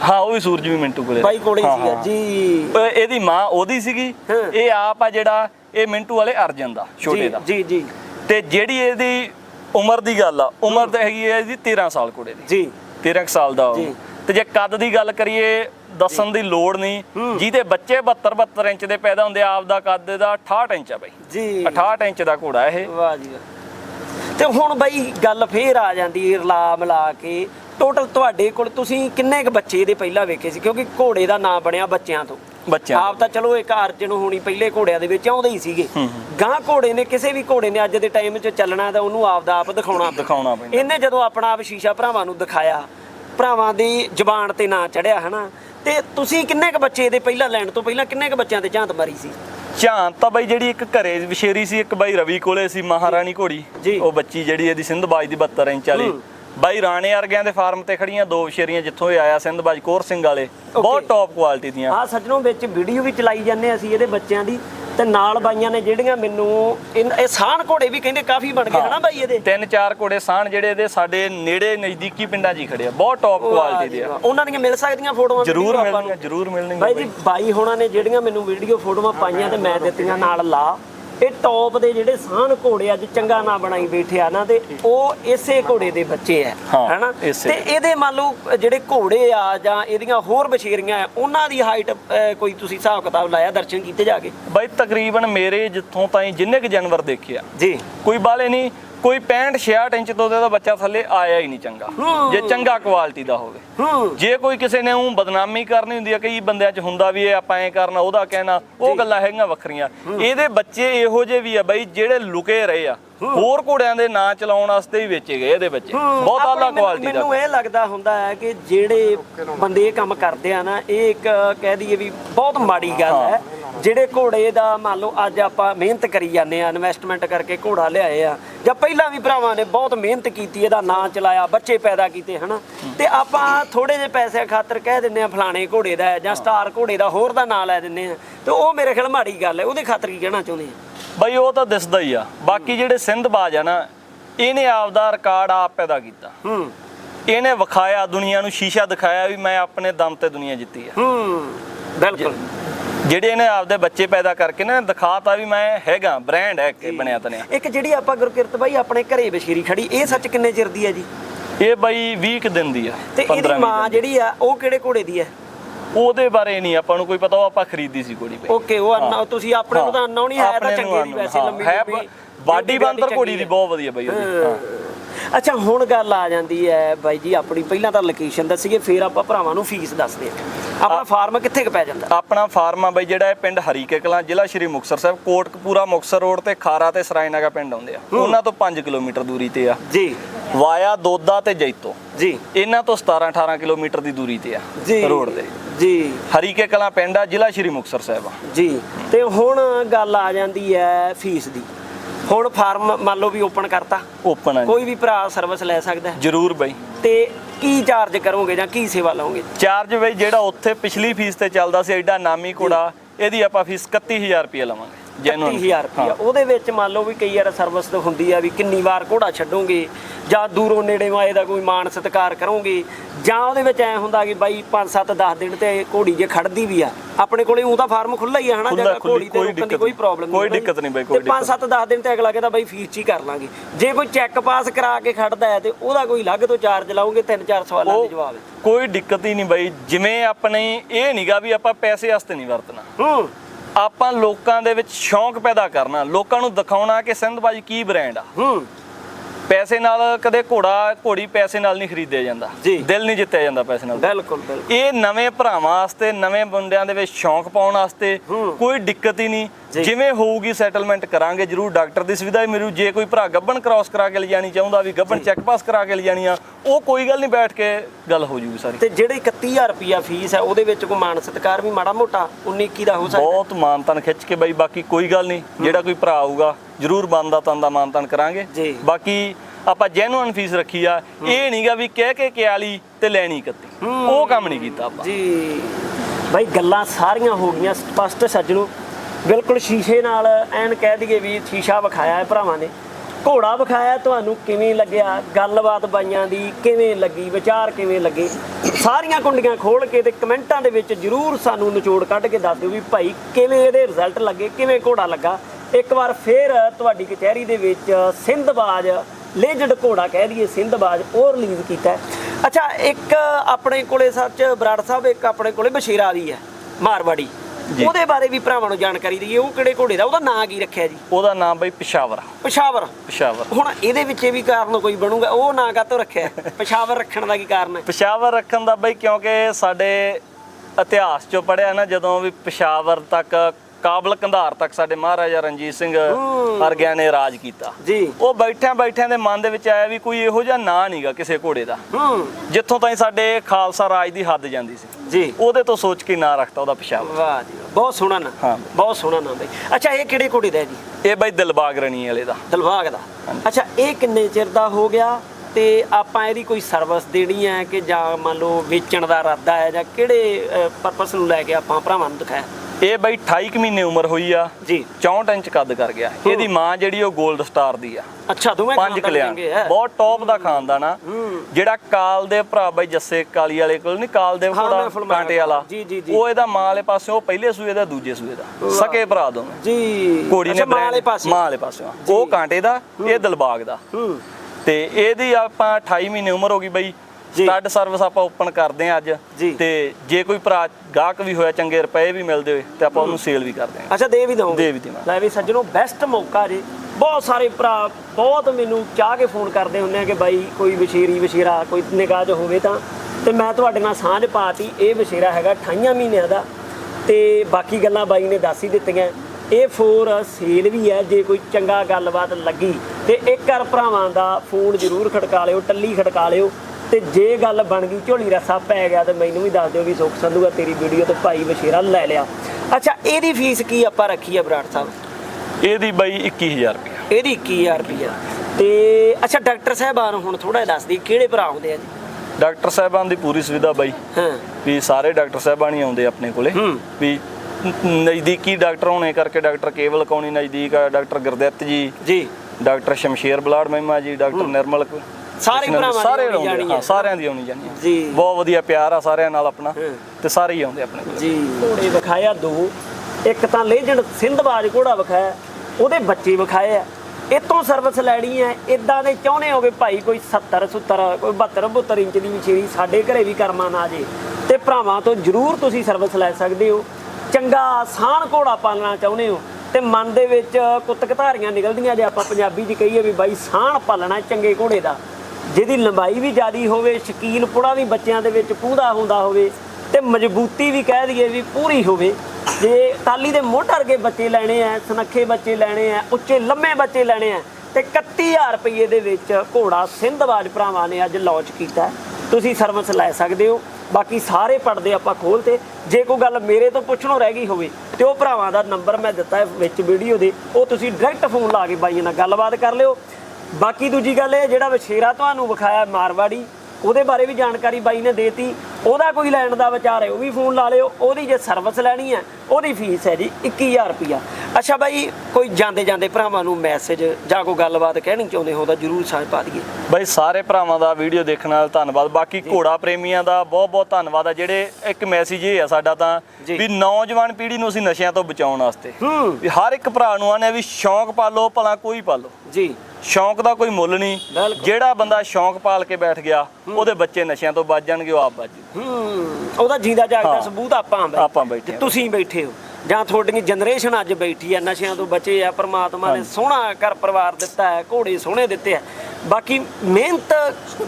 ਹਾਂ ਉਹ ਵੀ ਸੂਰਜ ਵੀ ਮਿੰਟੂ ਕੋਲੇ ਬਾਈ ਕੋਲੇ ਸੀਗਾ। ਜੀ। ਇਹਦੀ ਮਾਂ ਉਹਦੀ ਸੀਗੀ। ਇਹ ਆਪ ਆ ਜਿਹੜਾ ਇਹ ਮਿੰਟੂ ਵਾਲੇ ਅਰਜਨ ਦਾ ਛੋਟੇ ਦਾ। ਜੀ ਜੀ। ਤੇ ਜਿਹੜੀ ਇਹਦੀ ਉਮਰ ਦੀ ਗੱਲ ਆ। ਉਮਰ ਤਾਂ ਹੈਗੀ ਹੈ ਇਹਦੀ 13 ਸਾਲ ਕੁੜੇ ਦੀ। ਜੀ। 13 ਕੁ ਸਾਲ ਦਾ ਉਹ। ਜੀ। ਤੇ ਜੇ ਕੱਦ ਦੀ ਗੱਲ ਕਰੀਏ ਦੱਸਣ ਦੀ ਲੋੜ ਨਹੀਂ। ਜਿਹਦੇ ਬੱਚੇ 72 72 ਇੰਚ ਦੇ ਪੈਦਾ ਹੁੰਦੇ ਆਪ ਦਾ ਕੱਦ ਇਹਦਾ 68 ਇੰਚ ਆ ਬਈ। ਜੀ। 68 ਇੰਚ ਦਾ ਘੋੜਾ ਇਹ। ਵਾਹ ਜੀ। ਤੇ ਹੁਣ ਬਾਈ ਗੱਲ ਫੇਰ ਆ ਜਾਂਦੀ ਰਲਾ ਮਿਲਾ ਕੇ। ਟੋਟਲ ਤੁਹਾਡੇ ਕੋਲ ਤੁਸੀਂ ਕਿੰਨੇ ਕ ਬੱਚੇ ਇਹਦੇ ਪਹਿਲਾਂ ਵੇਖੇ ਸੀ? ਕਿਉਂਕਿ ਘੋੜੇ ਦਾ ਨਾਮ ਬਣਿਆ ਬੱਚਿਆਂ ਤੋਂ। ਬੱਚਿਆਂ ਆਪ ਤਾਂ। ਚਲੋ ਇੱਕ ਅਰਜਨ ਹੋਣੀ ਪਹਿਲੇ ਘੋੜਿਆਂ ਦੇ ਵਿੱਚ ਆਉਂਦੇ ਹੀ ਸੀਗੇ। ਗਾਂ ਘੋੜੇ ਨੇ ਕਿਸੇ ਵੀ ਘੋੜੇ ਨੇ ਅੱਜ ਦੇ ਟਾਈਮ 'ਚ ਚੱਲਣਾ ਤਾਂ ਉਹਨੂੰ ਆਪ ਦਾ ਆਪ ਦਿਖਾਉਣਾ। ਦਿਖਾਉਣਾ ਪੈਂਦਾ। ਇਹਨੇ ਜਦੋਂ ਆਪਣਾ ਆਪ ਸ਼ੀਸ਼ਾ ਭਰਾਵਾਂ ਨੂੰ ਦਿਖਾਇਆ ਭਰਾਵਾਂ ਦੀ ਜ਼ਬਾਨ ਤੇ ਨਾ ਚੜਿਆ ਹਨਾ? ਤੇ ਤੁਸੀਂ ਕਿੰਨੇ ਕ ਬੱਚੇ ਇਹਦੇ ਪਹਿਲਾਂ ਲੈਣ ਤੋਂ ਪਹਿਲਾਂ ਕਿੰਨੇ ਕ ਬੱਚਿਆਂ ਤੇ ਝਾਂਤ ਮਾਰੀ ਸੀ? ਝਾਂ ਤਾਂ ਬਾਈ ਜਿਹੜੀ ਇੱਕ ਘਰੇ ਵਿਸ਼ੇਰੀ ਸੀ ਇੱਕ ਬਾਈ ਰਵੀ ਕੋਲੇ ਸੀ ਮਹਾਰਾਣੀ ਘੋੜੀ। ਉਹ ਬੱਚੀ ਜਿਹੜੀ ਇਹਦੀ ਸਿੰਧਬਾਜ ਦੀ 72 ਇੰਚ ਵਾਲੀ। ਬਾਈ ਰਾਣੇ ਵਰਗਿਆਂ ਦੇ ਫਾਰਮ ਤੇ ਖੜੀਆਂ ਦੋ ਵਿਸ਼ੇਰੀਆਂ ਜਿੱਥੋਂ ਇਹ ਆਇਆ ਸਿੰਧਬਾਜ ਕੋਰ ਸਿੰਘ ਵਾਲੇ। ਬਹੁਤ ਟੌਪ ਕੁਆਲਿਟੀ ਦੀਆਂ। ਆ ਸੱਜਣੋਂ ਵਿੱਚ ਵੀਡੀਓ ਵੀ ਚਲਾਈ ਜਾਂਦੇ ਅਸੀਂ ਇਹਦੇ ਬੱਚਿਆਂ ਦੀ। ਤੇ ਨਾਲ ਬਾਈਆਂ ਨੇ ਜਿਹੜੀਆਂ ਮੈਨੂੰ ਇਹ ਸਾਹਣ ਘੋੜੇ ਵੀ ਕਹਿੰਦੇ ਕਾਫੀ ਬਣ ਗਏ ਹਨਾ ਬਾਈ ਇਹਦੇ? ਤਿੰਨ ਚਾਰ ਘੋੜੇ ਸਾਣ ਜਿਹੜੇ ਇਹਦੇ ਸਾਡੇ ਨੇੜੇ ਨਜ਼ਦੀਕੀ ਪਿੰਡਾਂ 'ਚ ਹੀ ਖੜੇ ਆ। ਬਹੁਤ ਟੌਪ ਕੁਆਲਿਟੀ ਦੇ ਆ। ਉਹਨਾਂ ਦੀਆਂ ਮਿਲ ਸਕਦੀਆਂ ਫੋਟੋਆਂ ਜ਼ਰੂਰ? ਮਿਲਣਗੀਆਂ ਜ਼ਰੂਰ ਮਿਲਣਗੀਆਂ ਬਾਈ ਜੀ ਬਾਈ। ਹੋਣਾ ਨੇ ਜਿਹੜੀਆਂ ਮੈਨੂੰ ਵੀਡੀਓ ਫੋਟੋਆਂ ਪਾਈਆਂ ਤੇ ਮੈਂ ਦਿੱਤੀਆਂ ਨਾਲ ਲਾ। ਇਹ ਟੌਪ ਦੇ ਜਿਹੜੇ ਸਾਹਣ ਘੋੜੇ ਅੱਜ ਚੰਗਾ ਨਾ ਬਣਾਈ ਬੈਠੇ ਆ ਨਾ ਤੇ ਉਹ ਇਸੇ ਘੋੜੇ ਦੇ ਬੱਚੇ ਆ ਹੈਨਾ। ਤੇ ਇਹਦੇ ਮੰਨ ਲਓ ਜਿਹੜੇ ਘੋੜੇ ਆ ਜਾਂ ਇਹਦੀਆਂ ਹੋਰ ਬਸ਼ੇਰੀਆਂ ਆ ਉਹਨਾਂ ਦੀ ਹਾਈਟ ਕੋਈ ਤੁਸੀਂ ਹਿਸਾਬ ਕਿਤਾਬ ਲਾਇਆ ਦਰਸ਼ਨ ਕੀਤੇ ਜਾ ਕੇ? ਬਾਈ ਤਕਰੀਬਨ ਮੇਰੇ ਜਿੱਥੋਂ ਤਾਈਂ ਜਿੰਨੇ ਕੁ ਜਾਨਵਰ ਦੇਖੇ ਆ ਜੀ। ਕੋਈ ਬਾਲੇ ਨਹੀਂ ਕੋਈ 65 66 ਇੰਚ ਤੋਂ ਦਾ ਬੱਚਾ ਥੱਲੇ ਆਇਆ ਹੀ ਨਹੀਂ ਚੰਗਾ। ਜੇ ਚੰਗਾ ਕੁਆਲਿਟੀ ਦਾ ਹੋਵੇ। ਜੇ ਕੋਈ ਕਿਸੇ ਨੇ ਉਹ ਬਦਨਾਮੀ ਕਰਨੀ ਹੁੰਦੀ ਹੈ ਕਈ ਬੰਦਿਆਂ 'ਚ ਹੁੰਦਾ ਵੀ ਇਹ ਆਪਾਂ ਐ ਕਰਨਾ ਉਹਦਾ ਕਹਿਣਾ ਉਹ ਗੱਲਾਂ ਹੈਗੀਆਂ ਵੱਖਰੀਆਂ। ਇਹਦੇ ਬੱਚੇ ਇਹੋ ਜਿਹੇ ਵੀ ਆ ਬਾਈ ਜਿਹੜੇ ਲੁਕੇ ਰਹੇ ਆ। ਹੋਰ ਘੋੜਿਆਂ ਦੇ ਨਾਂ ਚਲਾਉਣ ਵਾਸਤੇ ਹੀ ਵੇਚੇ ਗਏ ਇਹਦੇ ਬੱਚੇ ਬਹੁਤ ਆਲਾ ਕੁਆਲਿਟੀ ਦਾ ਮੈਨੂੰ ਇਹ ਲੱਗਦਾ ਹੁੰਦਾ ਹੈ ਕਿ ਜਿਹੜੇ ਬੰਦੇ ਇਹ ਕੰਮ ਕਰਦੇ ਆ ਨਾ ਇਹ ਇੱਕ ਕਹਿ ਦਈਏ ਵੀ ਬਹੁਤ ਮਾੜੀ ਗੱਲ ਹੈ। ਜਿਹੜੇ ਘੋੜੇ ਦਾ ਮੰਨ ਲਓ ਅੱਜ ਆਪਾਂ ਮਿਹਨਤ ਕਰੀ ਜਾਂਦੇ ਆ ਇਨਵੈਸਟਮੈਂਟ ਕਰਕੇ ਘੋੜਾ ਲਿਆਏ ਆ ਜਾਂ ਪਹਿਲਾਂ ਵੀ ਭਰਾਵਾਂ ਨੇ ਬਹੁਤ ਮਿਹਨਤ ਕੀਤੀ ਇਹਦਾ ਨਾਂ ਚਲਾਇਆ ਬੱਚੇ ਪੈਦਾ ਕੀਤੇ ਹਨਾ? ਤੇ ਆਪਾਂ ਥੋੜੇ ਜਿਹੇ ਪੈਸੇ ਖਾਤਰ ਕਹਿ ਦਿੰਦੇ ਆ ਫਲਾਣੇ ਘੋੜੇ ਦਾ ਜਾਂ ਸਟਾਰ ਘੋੜੇ ਦਾ ਹੋਰ ਦਾ ਨਾਂ ਲੈ ਦਿੰਦੇ ਆ ਤੇ ਉਹ ਮੇਰੇ ਖਿਆਲ ਮਾੜੀ ਗੱਲ ਹੈ ਉਹਦੇ ਖਾਤਰ ਕੀ ਕਹਿਣਾ ਚਾਹੁੰਦੇ ਆ ਬਾਈ ਉਹ ਤਾਂ ਦਿਸਦਾ ਹੀ ਆ। ਬਾਕੀ ਜਿਹੜੇ ਸਿੰਧ ਬਾਜ ਆ ਨਾ ਇਹਨੇ ਆਪਦਾ ਰਿਕਾਰਡ ਆਪ ਪੈਦਾ ਕੀਤਾ। ਹੂੰ। ਇਹਨੇ ਵਿਖਾਇਆ ਦੁਨੀਆ ਨੂੰ ਸ਼ੀਸ਼ਾ ਦਿਖਾਇਆ ਵੀ ਮੈਂ ਆਪਣੇ ਦਮ ਤੇ ਦੁਨੀਆ ਜਿੱਤੀ ਆ। ਹੂੰ। ਬਿਲਕੁਲ। ਜਿਹੜੇ ਇਹਨੇ ਆਪਦੇ ਬੱਚੇ ਪੈਦਾ ਕਰਕੇ ਨਾ ਦਿਖਾਤਾ ਵੀ ਮੈਂ ਹੈਗਾ ਬ੍ਰਾਂਡ ਹੈ ਕਿ ਬਣਿਆ ਤਨਿਆ ਇੱਕ ਜਿਹੜੀ ਆਪਾਂ ਗੁਰਕਿਰਤ ਬਾਈ ਆਪਣੇ ਘਰੇ ਬਸ਼ੀਰੀ ਖੜੀ ਇਹ ਸੱਚ ਕਿੰਨੇ ਚਿਰ ਦੀ ਹੈ ਜੀ? ਇਹ ਬਾਈ 20 ਕੁ ਦਿਨ ਦੀ ਆ ਤੇ ਇਹਦੀ 15 ਮਾਂ ਜਿਹੜੀ ਆ ਉਹ ਕਿਹੜੇ ਘੋੜੇ ਦੀ ਹੈ? ਉਹਦੇ ਬਾਰੇ ਨਹੀਂ ਆਪਾਂ ਨੂੰ ਕੋਈ ਪਤਾ ਉਹ ਆਪਾਂ ਖਰੀਦੀ ਸੀ ਕੁੜੀ ਬਈ। ਓਕੇ ਉਹ ਅੰਨਾ ਤੁਸੀਂ ਆਪਣੇ ਨੂੰ ਤਾਂ ਅੰਨਾ ਨਹੀਂ ਹੈ ਤਾਂ ਚੰਗੇ ਦੀ ਵੈਸੇ ਲੰਮੀ ਹੈ ਬਾਡੀ ਬਾਂਦਰ ਘੋੜੀ ਦੀ। ਬਹੁਤ ਵਧੀਆ ਬਈ ਉਹਦੀ। ਹਾਂ। ਅੱਛਾ ਹੁਣ ਗੱਲ ਆ ਜਾਂਦੀ ਹੈ ਬਾਈ ਜੀ ਆਪਣੀ ਪਹਿਲਾਂ ਤਾਂ ਲੋਕੇਸ਼ਨ ਦੱਸੀਏ ਫਿਰ ਆਪਾਂ ਭਰਾਵਾਂ ਨੂੰ ਫੀਸ ਦੱਸਦੇ ਆ ਆਪਣਾ ਫਾਰਮ ਕਿੱਥੇ ਕ ਪੈ ਜਾਂਦਾ? ਆਪਣਾ ਫਾਰਮ ਆ ਬਈ ਜਿਹੜਾ ਇਹ ਪਿੰਡ ਹਰੀਕੇ ਕਲਾਂ ਜ਼ਿਲ੍ਹਾ ਸ਼੍ਰੀ ਮੁਕਤਸਰ ਸਾਹਿਬ ਕੋਟਕਪੂਰਾ ਮੁਕਤਸਰ ਰੋਡ ਤੇ ਖਾਰਾ ਤੇ ਸਰਾਇਨਾਗਾ ਪਿੰਡ ਆਉਂਦੇ ਆ। ਉਹਨਾਂ ਤੋਂ 5 ਕਿਲੋਮੀਟਰ ਦੂਰੀ ਤੇ ਆ। ਜੀ। ਵਾਇਆ ਦੋਦਾ ਤੇ ਜੈਤੋ। ਜੀ। ਇਹਨਾਂ ਤੋਂ 17 18 ਕਿਲੋਮੀਟਰ ਦੀ ਦੂਰੀ ਤੇ ਆ ਜੀ। ਰੋਡ ਤੇ। ਜੀ। ਹਰੀਕੇ ਕਲਾਂ ਪਿੰਡ ਆ ਜ਼ਿਲ੍ਹਾ ਸ਼੍ਰੀ ਮੁਕਤਸਰ ਸਾਹਿਬ ਆ। ਜੀ। ਤੇ ਹੁਣ ਗੱਲ ਆ ਜਾਂਦੀ ਹੈ ਫੀਸ ਦੀ। ਹੁਣ ਫਾਰਮ ਮੰਨ ਲਓ ਵੀ ਓਪਨ ਕਰਤਾ ਓਪਨ ਜੀ। ਕੋਈ ਵੀ ਭਰਾ ਸਰਵਿਸ ਲੈ ਸਕਦਾ ਹੈ। ਜ਼ਰੂਰ ਬਈ ਤੇ ਕੀ ਚਾਰਜ ਕਰੋਗੇ ਜਾਂ ਕੀ ਸੇਵਾ ਲਓਗੇ ਚਾਰਜ ਬਈ ਜਿਹੜਾ ਉੱਥੇ ਪਿਛਲੀ ਫੀਸ ਤੇ ਚੱਲਦਾ ਸੀ ਐਡਾ ਨਾਮੀ ਘੋੜਾ ਇਹਦੀ ਆਪਾਂ ਫੀਸ 31000 ਰੁਪਏ ਲਵਾਂਗੇ। 30000 ਰੁਪਇਆ ਉਹਦੇ ਵਿੱਚ ਮੰਨ ਲਓ ਵੀ ਕਈ ਵਾਰ ਸਰਵਿਸ ਤਾਂ ਹੁੰਦੀ ਆ ਵੀ ਕਿੰਨੀ ਵਾਰ ਘੋੜਾ ਛੱਡੋਗੇ ਜਾਂ ਦੂਰੋਂ ਨੇੜੇ ਆਏ ਦਾ ਕੋਈ ਮਾਣ ਸਤਿਕਾਰ ਕਰੋਗੇ ਜਾਂ ਉਹਦੇ ਵਿੱਚ ਐ ਹੁੰਦਾ ਕਿ ਬਾਈ 5 7 10 ਦਿਨ ਤੇ ਘੋੜੀ ਜੇ ਖੜਦੀ ਵੀ ਆ ਆਪਣੇ ਕੋਲੇ ਉਹ ਤਾਂ ਫਾਰਮ ਖੁੱਲਾ ਹੀ ਆ ਹਨਾ ਖੁੱਲ੍ਹੀ, ਘੋੜੀ ਤੇ ਰੋਕਣ ਦੀ ਦਿੱਕਤ ਕੋਈ ਨਹੀਂ। ਪ੍ਰੋਬਲਮ ਕੋਈ ਦਿੱਕਤ ਨਹੀਂ ਬਾਈ, ਕੋਈ 5 7 10 ਦਿਨ ਤੇ ਅਗਲਾ ਕਹਿੰਦਾ ਬਾਈ ਫੀਸ ਚ ਹੀ ਕਰ ਲਾਂਗੇ। ਜੇ ਕੋਈ ਚੈੱਕ ਪਾਸ ਕਰਾ ਕੇ ਖੜਦਾ ਹੈ ਤੇ ਉਹਦਾ ਕੋਈ ਅਲੱਗ ਤੋਂ ਚਾਰਜ ਤਿੰਨ ਚਾਰ ਸਵਾਲਾਂ ਦੇ ਜਵਾਬ। ਕੋਈ ਦਿੱਕਤ ਹੀ ਨਹੀਂ ਬਈ। ਜਿਵੇਂ ਆਪਣੇ ਇਹ ਨਹੀਂਗਾ ਵੀ ਆਪਾਂ ਪੈਸੇ ਵਾਸਤੇ ਨਹੀਂ ਵਰਤਣਾ। ਹੂੰ। ਆਪਾਂ ਲੋਕਾਂ ਦੇ ਵਿੱਚ ਸ਼ੌਂਕ ਪੈਦਾ ਕਰਨਾ ਲੋਕਾਂ ਨੂੰ ਦਿਖਾਉਣਾ ਕਿ ਸਿੰਧਬਾਜੀ ਕੀ ਬ੍ਰਾਂਡ ਆ ਹੂੰ ਪੈਸੇ ਨਾਲ ਕਦੇ ਘੋੜਾ ਘੋੜੀ ਪੈਸੇ ਨਾਲ ਨਹੀਂ ਖਰੀਦਿਆ ਜਾਂਦਾ। ਦਿਲ ਨਹੀਂ ਜਿੱਤਿਆ ਜਾਂਦਾ ਪੈਸੇ ਨਾਲ ਬਿਲਕੁਲ ਬਿਲਕੁਲ ਇਹ ਨਵੇਂ ਭਰਾਵਾਂ ਵਾਸਤੇ ਨਵੇਂ ਮੁੰਡਿਆਂ ਦੇ ਵਿੱਚ ਸ਼ੌਂਕ ਪਾਉਣ ਵਾਸਤੇ। ਕੋਈ ਦਿੱਕਤ ਹੀ ਨਹੀਂ। ਜਿਵੇਂ ਹੋਊਗੀ ਸੈਟਲਮੈਂਟ ਕਰਾਂਗੇ ਜਰੂਰ ਡਾਕਟਰ ਦੀ ਸੁਵਿਧਾ ਵੀ ਮਿਲੂ। ਜੇ ਕੋਈ ਭਰਾ ਗੱਬਨ ਕ੍ਰਾਸ ਕਰਾ ਕੇ ਲਿਜਾਣੀ ਚਾਹੁੰਦਾ ਵੀ ਗੱਬਨ ਚੈੱਕ ਪਾਸ ਕਰਾ ਕੇ ਲਿਜਾਣੀ ਆ ਉਹ ਕੋਈ ਗੱਲ ਨਹੀਂ ਬੈਠ ਕੇ ਗੱਲ ਹੋ ਜੂਗੀ ਸਾਰੀ। ਤੇ ਜਿਹੜੇ 31000 ਰੁਪਿਆ ਫੀਸ ਹੈ ਉਹਦੇ ਵਿੱਚ ਕੋਈ ਮਾਨ ਸਤਿਕਾਰ ਵੀ ਮਾੜਾ ਮੋਟਾ 19 21 ਦਾ ਹੋ ਸਕਦਾ? ਬਹੁਤ ਮਾਨਤਨ ਖਿੱਚ ਕੇ ਬਾਈ ਬਾਕੀ ਕੋਈ ਗੱਲ ਨਹੀਂ ਜਿਹੜਾ ਕੋਈ ਭਰਾ ਆਊਗਾ ਜਰੂਰ ਬੰਦਾ ਤਨ ਦਾ ਮਾਨਤਨ ਕਰਾਂਗੇ। ਬਾਕੀ ਆਪਾਂ ਜੈਨੂਅਨ ਫੀਸ ਰੱਖੀ ਆ ਇਹ ਨਹੀਂਗਾ ਵੀ ਕਹਿ ਕੇ ਕਿਆਲੀ ਤੇ ਲੈਣੀ ਕੱਤੀ ਉਹ ਕੰਮ ਨਹੀਂ ਕੀਤਾ ਆਪਾਂ। ਜੀ। ਬਾਈ ਗੱਲਾਂ ਸਾਰੀਆਂ ਹੋ ਗਈਆਂ ਸਪਸ਼ਟ ਸੱਜਣੋ। ਬਿਲਕੁਲ ਸ਼ੀਸ਼ੇ ਨਾਲ ਐਨ ਕਹਿ ਦਈਏ ਵੀ ਸ਼ੀਸ਼ਾ ਵਿਖਾਇਆ ਹੈ ਭਰਾਵਾਂ ਨੇ। ਘੋੜਾ ਵਿਖਾਇਆ ਤੁਹਾਨੂੰ ਕਿਵੇਂ ਲੱਗਿਆ? ਗੱਲਬਾਤ ਬਾਈਆਂ ਦੀ ਕਿਵੇਂ ਲੱਗੀ? ਵਿਚਾਰ ਕਿਵੇਂ ਲੱਗੇ? ਸਾਰੀਆਂ ਕੁੰਡੀਆਂ ਖੋਲ ਕੇ ਤੇ ਕਮੈਂਟਾਂ ਦੇ ਵਿੱਚ ਜਰੂਰ ਸਾਨੂੰ ਨਿਚੋੜ ਕੱਢ ਕੇ ਦੱਸ ਦਿਓ ਵੀ ਭਾਈ ਕਿਵੇਂ ਇਹਦੇ ਰਿਜ਼ਲਟ ਲੱਗੇ, ਕਿਵੇਂ ਘੋੜਾ ਲੱਗਾ। ਇੱਕ ਵਾਰ ਫੇਰ ਤੁਹਾਡੀ ਕਚਹਿਰੀ ਦੇ ਵਿੱਚ ਸਿੰਧਬਾਜ ਲੇਜਡ ਘੋੜਾ ਕਹਿ ਦਈਏ, ਸਿੰਧਬਾਜ ਉਹ ਰਿਲੀਜ਼ ਕੀਤਾ ਅੱਛਾ, ਇੱਕ ਆਪਣੇ ਕੋਲੇ ਸੱਚ ਬਰਾੜ ਸਾਹਿਬ, ਇੱਕ ਆਪਣੇ ਕੋਲੇ ਬਸ਼ੀਰਾ ਵੀ ਹੈ, ਮਾਰਵਾੜੀ। ਜੀ। ਉਹਦੇ ਬਾਰੇ ਵੀ ਭਰਾਵਾਂ ਨੂੰ ਜਾਣਕਾਰੀ ਦਈਏ ਉਹ ਕਿਹੜੇ ਘੋੜੇ ਦਾ ਉਹਦਾ ਨਾਂ ਕੀ ਰੱਖਿਆ ਜੀ? ਉਹਦਾ ਨਾਮ ਬਈ ਪਿਸ਼ਾਵਰ। ਆ, ਪਸ਼ਾਵਰ। ਪਿਸ਼ਾਵਰ। ਹੁਣ ਇਹਦੇ ਵਿੱਚ ਇਹ ਵੀ ਕਾਰਨ ਕੋਈ ਬਣੂਗਾ ਉਹ ਨਾਂ ਕਾਤੋਂ ਰੱਖਿਆ? ਪਸ਼ਾਵਰ ਰੱਖਣ ਦਾ ਕੀ ਕਾਰਨ ਹੈ? ਪਿਸ਼ਾਵਰ ਰੱਖਣ ਦਾ ਬਈ ਕਿਉਂਕਿ ਸਾਡੇ ਇਤਿਹਾਸ ਚੋਂ ਪੜਿਆ ਨਾ ਜਦੋਂ ਵੀ ਪਿਸ਼ਾਵਰ ਤੱਕ ਕਾਬਲ ਕੰਧਾਰ ਤੱਕ ਸਾਡੇ ਮਹਾਰਾਜਾ ਰਣਜੀਤ ਸਿੰਘ ਵਰਗਿਆਂ ਨੇ ਰਾਜ ਕੀਤਾ। ਜੀ। ਉਹ ਬੈਠਿਆਂ ਬੈਠਿਆਂ ਦੇ ਮਨ ਦੇ ਵਿੱਚ ਆਇਆ ਵੀ ਕੋਈ ਇਹੋ ਜਿਹਾ ਨਾਂ ਨਹੀਂਗਾ ਕਿਸੇ ਘੋੜੇ ਦਾ। ਹੂੰ। ਜਿੱਥੋਂ ਤਾਈਂ ਸਾਡੇ ਖਾਲਸਾ ਰਾਜ ਦੀ ਹੱਦ ਜਾਂਦੀ ਸੀ। ਜੀ। ਉਹਦੇ ਤੋਂ ਸੋਚ ਕੇ ਨਾਂ ਰੱਖਤਾ ਉਹਦਾ ਪਿਸ਼ਾਵਰ ਵਾਹ ਜੀ ਵਾਹ। ਬਹੁਤ ਸੋਹਣਾ ਨਾਂ। ਹਾਂ। ਬਹੁਤ ਸੋਹਣਾ ਨਾਂ ਬਈ। ਅੱਛਾ ਇਹ ਕਿਹੜੇ ਘੋੜੇ ਦਾ ਹੈ ਜੀ? ਇਹ ਬਈ ਦਿਲਬਾਗ ਰਣੀ ਵਾਲੇ ਦਾ। ਦਲਵਾਗ ਦਾ। ਅੱਛਾ ਇਹ ਕਿੰਨੇ ਚਿਰ ਦਾ ਹੋ ਗਿਆ ਤੇ ਆਪਾਂ ਇਹਦੀ ਕੋਈ ਸਰਵਿਸ ਦੇਣੀ ਹੈ ਕਿ ਜਾਂ ਮੰਨ ਲਓ ਵੇਚਣ ਦਾ ਇਰਾਦਾ ਹੈ ਜਾਂ ਕਿਹੜੇ ਪਰਪਸ ਨੂੰ ਲੈ ਕੇ ਆਪਾਂ ਭਰਾਵਾਂ ਨੂੰ ਦਿਖਾਇਆ? ਇਹ ਬਈ 28 ਕੁ ਮਹੀਨੇ ਉਮਰ ਹੋਈ ਆ ਜੀ। 64 ਇੰਚ ਕੱਦ ਕਰ ਗਿਆ। ਇਹਦੀ ਮਾਂ ਜਿਹੜੀ ਉਹ 골ਡ ਸਟਾਰ ਦੀ ਆ। ਅੱਛਾ ਦੋਵੇਂ ਪੰਜ ਕਲਿਆਣ ਬਹੁਤ ਟੌਪ ਦਾ ਖਾਨਦਾਨ ਆ। ਜਿਹੜਾ ਕਾਲ ਦੇ ਭਰਾ ਬਾਈ ਜੱਸੇ ਕਾਲੀ ਵਾਲੇ ਕੋਲ ਨਹੀਂ ਕਾਲ ਦੇ ਫਿਲਮਾਂ ਕਾਂਟੇ ਵਾਲਾ। ਉਹ ਇਹਦਾ ਮਾਂ ਵਾਲੇ ਪਾਸੇ ਉਹ ਪਹਿਲੇ ਸੂਏ ਦਾ ਦੂਜੇ ਸੂਏ ਦਾ। ਸਕੇ ਭਰਾ ਦੋਵੇਂ। ਜੀ। ਕੋੜੀ ਨੇ ਮਾਂ ਵਾਲੇ ਪਾਸੇ ਮਾਂ ਵਾਲੇ ਪਾਸੇ ਉਹ ਕਾਂਟੇ ਦਾ ਇਹ ਦਿਲਬਾਗ ਦਾ। ਤੇ ਇਹਦੀ ਆਪਾਂ 28 ਮਹੀਨੇ ਉਮਰ ਹੋ ਗਈ ਬਈ। ਸਟੱਡ ਸਰਵਿਸ ਆਪਾਂ ਓਪਨ ਕਰਦੇ ਆ ਅੱਜ। ਤੇ ਜੇ ਕੋਈ ਭਰਾ ਗਾਹਕ ਵੀ ਹੋਇਆ ਚੰਗੇ ਰੁਪਏ ਵੀ ਮਿਲਦੇ ਹੋਏ ਤੇ ਆਪਾਂ ਉਹਨੂੰ ਸੇਲ ਵੀ ਕਰਦੇ ਆ ਅੱਛਾ ਦੇ ਵੀ ਦਵਾਂਗੇ? ਦੇ ਵੀ ਦੇਵਾਂਗੇ। ਲੈ ਵੀ ਸੱਜਣੋ ਬੈਸਟ ਮੌਕਾ ਜੀ। ਬਹੁਤ ਸਾਰੇ ਭਰਾ ਬਹੁਤ ਮੈਨੂੰ ਚਾਹ ਕੇ ਫੋਨ ਕਰਦੇ ਹੁੰਦੇ ਆ ਕਿ ਬਾਈ ਕੋਈ ਵਿਸ਼ੇਰੀ ਵਿਸ਼ੇਰਾ ਕੋਈ ਨਿਗਾਹ 'ਚ ਹੋਵੇ ਤਾਂ। ਤੇ ਮੈਂ ਤੁਹਾਡੇ ਨਾਲ ਸਾਂਝ ਪਾਤੀ ਇਹ ਵਿਸ਼ੇਰਾ ਹੈਗਾ 28 ਮਹੀਨਿਆਂ ਦਾ। ਤੇ ਬਾਕੀ ਗੱਲਾਂ ਬਾਈ ਨੇ ਦੱਸ ਹੀ ਦਿੱਤੀਆਂ। ਇਹ ਫੋਰ ਸੇਲ ਵੀ ਹੈ ਜੇ ਕੋਈ ਚੰਗਾ ਗੱਲਬਾਤ ਲੱਗੀ। ਤੇ ਇੱਕ ਵਾਰ ਭਰਾਵਾਂ ਦਾ ਫੋਨ ਜ਼ਰੂਰ ਖੜਕਾ ਲਿਓ ਟੱਲੀ ਖੜਕਾ ਲਿਓ। ਤੇ ਜੇ ਗੱਲ ਬਣ ਗਈ ਝੋਲੀ ਰਸਾ ਪੈ ਗਿਆ ਤੇ ਮੈਨੂੰ ਵੀ ਦੱਸ ਦਿਓ ਵੀ ਸੁੱਖ ਸੰਧੂਗਾ ਤੇਰੀ ਵੀਡੀਓ ਤੋਂ ਭਾਈ ਬਸ਼ੇਰਾ ਲੈ ਲਿਆ। ਅੱਛਾ ਇਹਦੀ ਫੀਸ ਕੀ ਆਪਾਂ ਰੱਖੀ ਆ ਬਰਾੜ ਸਾਹਿਬ? ਇਹਦੀ ਬਈ 21000 ਰੁਪਏ ਇਹਦੀ 21000 ਰੁਪਈਆ ਤੇ ਅੱਛਾ ਡਾਕਟਰ ਸਾਹਿਬਾਨ ਹੁਣ ਥੋੜਾ ਜਿਹਾ ਦੱਸ ਦੀ ਕਿਹੜੇ ਭਰਾ ਆਉਂਦੇ ਆ ਜੀ? ਡਾਕਟਰ ਸਾਹਿਬਾਨ ਦੀ ਪੂਰੀ ਸੁਵਿਧਾ ਬਾਈ। ਹਾਂ। ਵੀ ਸਾਰੇ ਡਾਕਟਰ ਸਾਹਿਬਾਨ ਹੀ ਆਉਂਦੇ ਆਪਣੇ ਕੋਲੇ। ਵੀ ਨਜ਼ਦੀਕੀ ਡਾਕਟਰ ਹੋਣੇ ਕਰਕੇ ਡਾਕਟਰ ਕੇਵਲ ਕੌਣੀ ਨਜ਼ਦੀਕ ਆ ਡਾਕਟਰ ਗੁਰਦਿੱਤ ਜੀ। ਜੀ। ਡਾਕਟਰ ਸ਼ਮਸ਼ੇਰ ਬਲਾੜ ਮਹਿਮਾ ਜੀ ਡਾਕਟਰ ਨਿਰਮਲ ਸਾਰੇ ਭਰਾਵਾਂ ਦੀ ਸਾਰੇ ਆਉਣੀ ਆਉਂਦੇ ਜਾਣੀ ਹਾਂ। ਸਾਰਿਆਂ ਦੀ ਆਉਣੀ ਜਾਣੀ ਹੈ ਜੀ। ਬਹੁਤ ਵਧੀਆ ਪਿਆਰ ਆ ਸਾਰਿਆਂ ਨਾਲ ਆਪਣਾ। ਤੇ ਸਾਰੇ ਹੀ ਆਉਂਦੇ ਆਪਣੇ ਕੋਲ। ਜੀ। ਘੋੜੇ ਵਿਖਾਇਆ ਦੋ ਇੱਕ ਤਾਂ ਲੇਜੈਂਡ ਸਿੰਧਬਾਜ ਘੋੜਾ ਵਿਖਾਇਆ ਉਹਦੇ ਬੱਚੇ ਵਿਖਾਏ ਆ। ਇਤੋਂ ਸਰਵਿਸ ਲੈਣੀ ਹੈ ਇਦਾਂ ਦੇ ਚਾਹੁੰਦੇ ਹੋਗੇ ਭਾਈ ਕੋਈ 70 70 ਕੋਈ 72 72 ਇੰਚ ਦੀ ਵਿਛੇਰੀ ਸਾਡੇ ਘਰੇ ਵੀ ਕਰਮਾ ਨਾ ਜੇ। ਤੇ ਭਰਾਵਾਂ ਤੋਂ ਜਰੂਰ ਤੁਸੀਂ ਸਰਵਿਸ ਲੈ ਸਕਦੇ ਹੋ। ਚੰਗਾ ਆਸਾਨ ਘੋੜਾ ਪਾਲਣਾ ਚਾਹੁੰਦੇ ਹੋ। ਤੇ ਮਨ ਦੇ ਵਿੱਚ ਕੁੱਤਕ ਧਾਰੀਆਂ ਨਿਕਲਦੀਆਂ ਜੇ ਆਪਾਂ ਪੰਜਾਬੀ 'ਚ ਕਹੀਏ ਵੀ ਬਾਈ ਸਾਣ ਪਾਲਣਾ ਚੰਗੇ ਘੋੜੇ ਦਾ। ਜਿਹਦੀ ਲੰਬਾਈ ਵੀ ਜ਼ਿਆਦੀ ਹੋਵੇ, ਸ਼ਕੀਨ ਪੁੜਾ ਵੀ ਬੱਚਿਆਂ ਦੇ ਵਿੱਚ ਪੂੰਦਾ ਹੁੰਦਾ ਹੋਵੇ ਤੇ ਮਜ਼ਬੂਤੀ ਵੀ ਕਹਿ ਦਈਏ ਵੀ ਪੂਰੀ ਹੋਵੇ। ਜੇ ਟਾਲੀ ਦੇ ਮੋਢ ਵਰਗੇ ਬੱਚੇ ਲੈਣੇ ਆ, ਸੁਨੱਖੇ ਬੱਚੇ ਲੈਣੇ ਆ, ਉੱਚੇ ਲੰਮੇ ਬੱਚੇ ਲੈਣੇ ਆ, ਤੇ 31000 ਰੁਪਏ ਦੇ ਵਿੱਚ ਘੋੜਾ ਸਿੰਧਵਾਜ ਭਰਾਵਾਂ ਨੇ ਅੱਜ ਲਾਂਚ ਕੀਤਾ ਤੁਸੀਂ ਸਰਵਿਸ ਲੈ ਸਕਦੇ ਹੋ। ਬਾਕੀ ਸਾਰੇ ਪੜਦੇ ਆਪਾਂ ਖੋਲਤੇ ਜੇ ਕੋਈ ਗੱਲ ਮੇਰੇ ਤੋਂ ਪੁੱਛਣੋਂ ਰਹਿ ਗਈ ਹੋਵੇ ਤੇ ਉਹ ਭਰਾਵਾਂ ਦਾ ਨੰਬਰ ਮੈਂ ਦਿੱਤਾ ਹੈ ਵਿੱਚ ਵੀਡੀਓ ਦੇ। ਉਹ ਤੁਸੀਂ ਡਾਇਰੈਕਟ ਫੋਨ ਲਾ ਕੇ ਬਾਈਆਂ ਨਾਲ ਗੱਲਬਾਤ ਕਰ ਲਿਓ। ਬਾਕੀ ਦੂਜੀ ਗੱਲ ਇਹ ਜਿਹੜਾ ਵਛੇਰਾ ਤੁਹਾਨੂੰ ਵਿਖਾਇਆ ਮਾਰਵਾੜੀ ਉਹਦੇ ਬਾਰੇ ਵੀ ਜਾਣਕਾਰੀ ਬਾਈ ਨੇ ਦੇਤੀ। ਉਹਦਾ ਕੋਈ ਲੈਣ ਦਾ ਵਿਚਾਰ ਹੈ ਉਹ ਵੀ ਫੋਨ ਲਾ ਲਿਓ। ਉਹਦੀ ਜੇ ਸਰਵਿਸ ਲੈਣੀ ਹੈ ਉਹਦੀ ਫੀਸ ਹੈ ਜੀ 21000 ਰੁਪਿਆ ਅੱਛਾ ਬਾਈ ਕੋਈ ਜਾਂਦੇ ਜਾਂਦੇ ਭਰਾਵਾਂ ਨੂੰ ਮੈਸੇਜ ਜਾਂ ਕੋਈ ਗੱਲਬਾਤ ਕਹਿਣੀ ਚਾਹੁੰਦੇ ਹੋ ਤਾਂ ਜਰੂਰ ਸਾਂਝ ਪਾ ਦਈਏ। ਬਾਈ ਸਾਰੇ ਭਰਾਵਾਂ ਦਾ ਵੀਡੀਓ ਦੇਖਣ ਨਾਲ ਧੰਨਵਾਦ। ਬਾਕੀ ਘੋੜਾ ਪ੍ਰੇਮੀਆਂ ਦਾ ਬਹੁਤ ਬਹੁਤ ਧੰਨਵਾਦ ਆ। ਜਿਹੜੇ ਇੱਕ ਮੈਸੇਜ ਇਹ ਆ ਸਾਡਾ ਤਾਂ। ਵੀ ਨੌਜਵਾਨ ਪੀੜ੍ਹੀ ਨੂੰ ਅਸੀਂ ਨਸ਼ਿਆਂ ਤੋਂ ਬਚਾਉਣ ਵਾਸਤੇ। ਵੀ ਹਰ ਇੱਕ ਭਰਾ ਨੂੰ ਆਨੇ ਵੀ ਸ਼ੌਂਕ ਪਾਲੋ ਭਲਾ ਕੋਈ ਪਾਲੋ। ਜੀ। ਸ਼ੌਂਕ ਦਾ ਕੋਈ ਮੁੱਲ ਨਹੀਂ। ਜਿਹੜਾ ਬੰਦਾ ਸ਼ੌਂਕ ਪਾਲ ਕੇ ਬੈਠ ਗਿਆ ਉਹਦੇ ਬੱਚੇ ਨਸ਼ਿਆਂ ਤੋਂ ਬਚ ਜਾਣਗੇ ਉਹ ਆਪ ਬਚ ਹੂੰ ਉਹਦਾ ਜਿੰਦਾ ਜਾਗਦਾ। ਸਬੂਤ ਆਪਾਂ ਆਪਾਂ ਬੈਠੇ। ਤੁਸੀਂ ਬੈਠੇ ਹੋ ਜਾਂ ਤੁਹਾਡੀ ਜਨਰੇਸ਼ਨ ਅੱਜ ਬੈਠੀ ਆ ਨਸ਼ਿਆਂ ਤੋਂ ਬਚੇ ਆ ਪ੍ਰਮਾਤਮਾ ਨੇ ਸੋਹਣਾ ਘਰ ਪਰਿਵਾਰ ਦਿੱਤਾ ਹੈ ਘੋੜੇ ਸੋਹਣੇ ਦਿੱਤੇ ਆ ਬਾਕੀ ਮਿਹਨਤ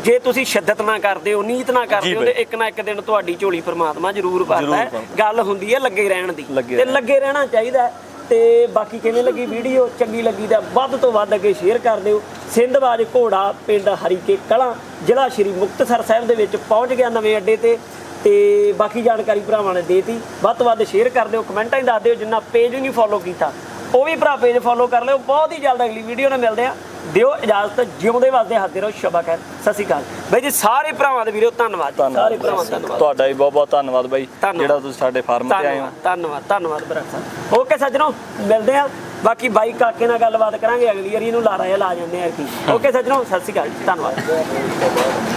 ਜੇ ਤੁਸੀਂ ਸ਼ਿੱਦਤ ਨਾ ਕਰਦੇ ਹੋ ਨੀਤ ਨਾ ਕਰਦੇ ਹੋ। ਤੇ ਇੱਕ ਨਾ ਇੱਕ ਦਿਨ ਤੁਹਾਡੀ ਝੋਲੀ ਪ੍ਰਮਾਤਮਾ ਜ਼ਰੂਰ ਭਰਦਾ ਹੈ। ਗੱਲ ਹੁੰਦੀ ਹੈ ਲੱਗੇ ਰਹਿਣ ਦੀ ਤੇ। ਲੱਗੇ ਰਹਿਣਾ ਚਾਹੀਦਾ ਹੈ। ਤੇ ਬਾਕੀ ਕਿਵੇਂ ਲੱਗੀ ਵੀਡੀਓ ਚੰਗੀ ਲੱਗੀ ਤਾਂ ਵੱਧ ਤੋਂ ਵੱਧ ਅੱਗੇ ਸ਼ੇਅਰ ਕਰ ਦਿਓ। ਸਿੰਧਵਾਜ ਘੋੜਾ, ਪਿੰਡ ਹਰੀਕੇ ਕਲਾਂ, ਜ਼ਿਲ੍ਹਾ ਸ਼੍ਰੀ ਮੁਕਤਸਰ ਸਾਹਿਬ ਦੇ ਵਿੱਚ ਪਹੁੰਚ ਗਿਆ ਨਵੇਂ ਅੱਡੇ ਤੇ ਤੇ ਬਾਕੀ ਜਾਣਕਾਰੀ ਭਰਾਵਾਂ ਨੇ ਦੇਤੀ। ਵੱਧ ਤੋਂ ਵੱਧ ਸ਼ੇਅਰ ਕਰ ਦਿਓ, ਕਮੈਂਟਾਂ ਹੀ ਦੱਸ ਦਿਓ ਜਿੰਨਾ ਪੇਜ ਵੀ ਨਹੀਂ ਫੋਲੋ ਕੀਤਾ। ਉਹ ਵੀ ਭਰਾ ਪੇਜ ਫੋਲੋ ਕਰ ਲਿਓ। ਬਹੁਤ ਹੀ ਜਲਦ ਅਗਲੀ ਵੀਡੀਓ ਨਾਲ ਮਿਲਦੇ ਆ ਦਿਓ ਇਜਾਜ਼ਤ ਜਿਉਂਦੇ ਵਾਸਤੇ ਹੱਥ ਰਹੋ ਸ਼ਬਾ ਖੈਰ। ਸਤਿ ਸ਼੍ਰੀ ਅਕਾਲ। ਬਾਈ ਜੀ ਸਾਰੇ ਭਰਾਵਾਂ ਦੇ ਵੀਰੋ ਧੰਨਵਾਦ ਜੀ। ਸਾਰੇ ਭਰਾਵਾਂ ਦਾ ਧੰਨਵਾਦ। ਤੁਹਾਡਾ ਵੀ ਬਹੁਤ ਬਹੁਤ ਧੰਨਵਾਦ ਬਾਈ। ਧੰਨਵਾਦ। ਜਿਹੜਾ ਤੁਸੀਂ ਸਾਡੇ ਫਾਰਮ ਤੇ ਆਏ ਹੋ। ਧੰਨਵਾਦ ਧੰਨਵਾਦ ਧੰਨਵਾਦ ਸਾਹਿਬ। ਓਕੇ ਸੱਜਣੋ ਮਿਲਦੇ ਆ ਬਾਕੀ ਬਾਈ ਕਾਕੇ ਨਾਲ ਗੱਲਬਾਤ ਕਰਾਂਗੇ। ਅਗਲੀ ਵਾਰੀ ਇਹਨੂੰ ਲਾਰਾ ਜਿਹਾ ਲਾ ਜਾਂਦੇ ਆ ਕੀ। ਓਕੇ ਸੱਜਣੋ ਸਤਿ ਸ਼੍ਰੀ ਅਕਾਲ ਧੰਨਵਾਦ।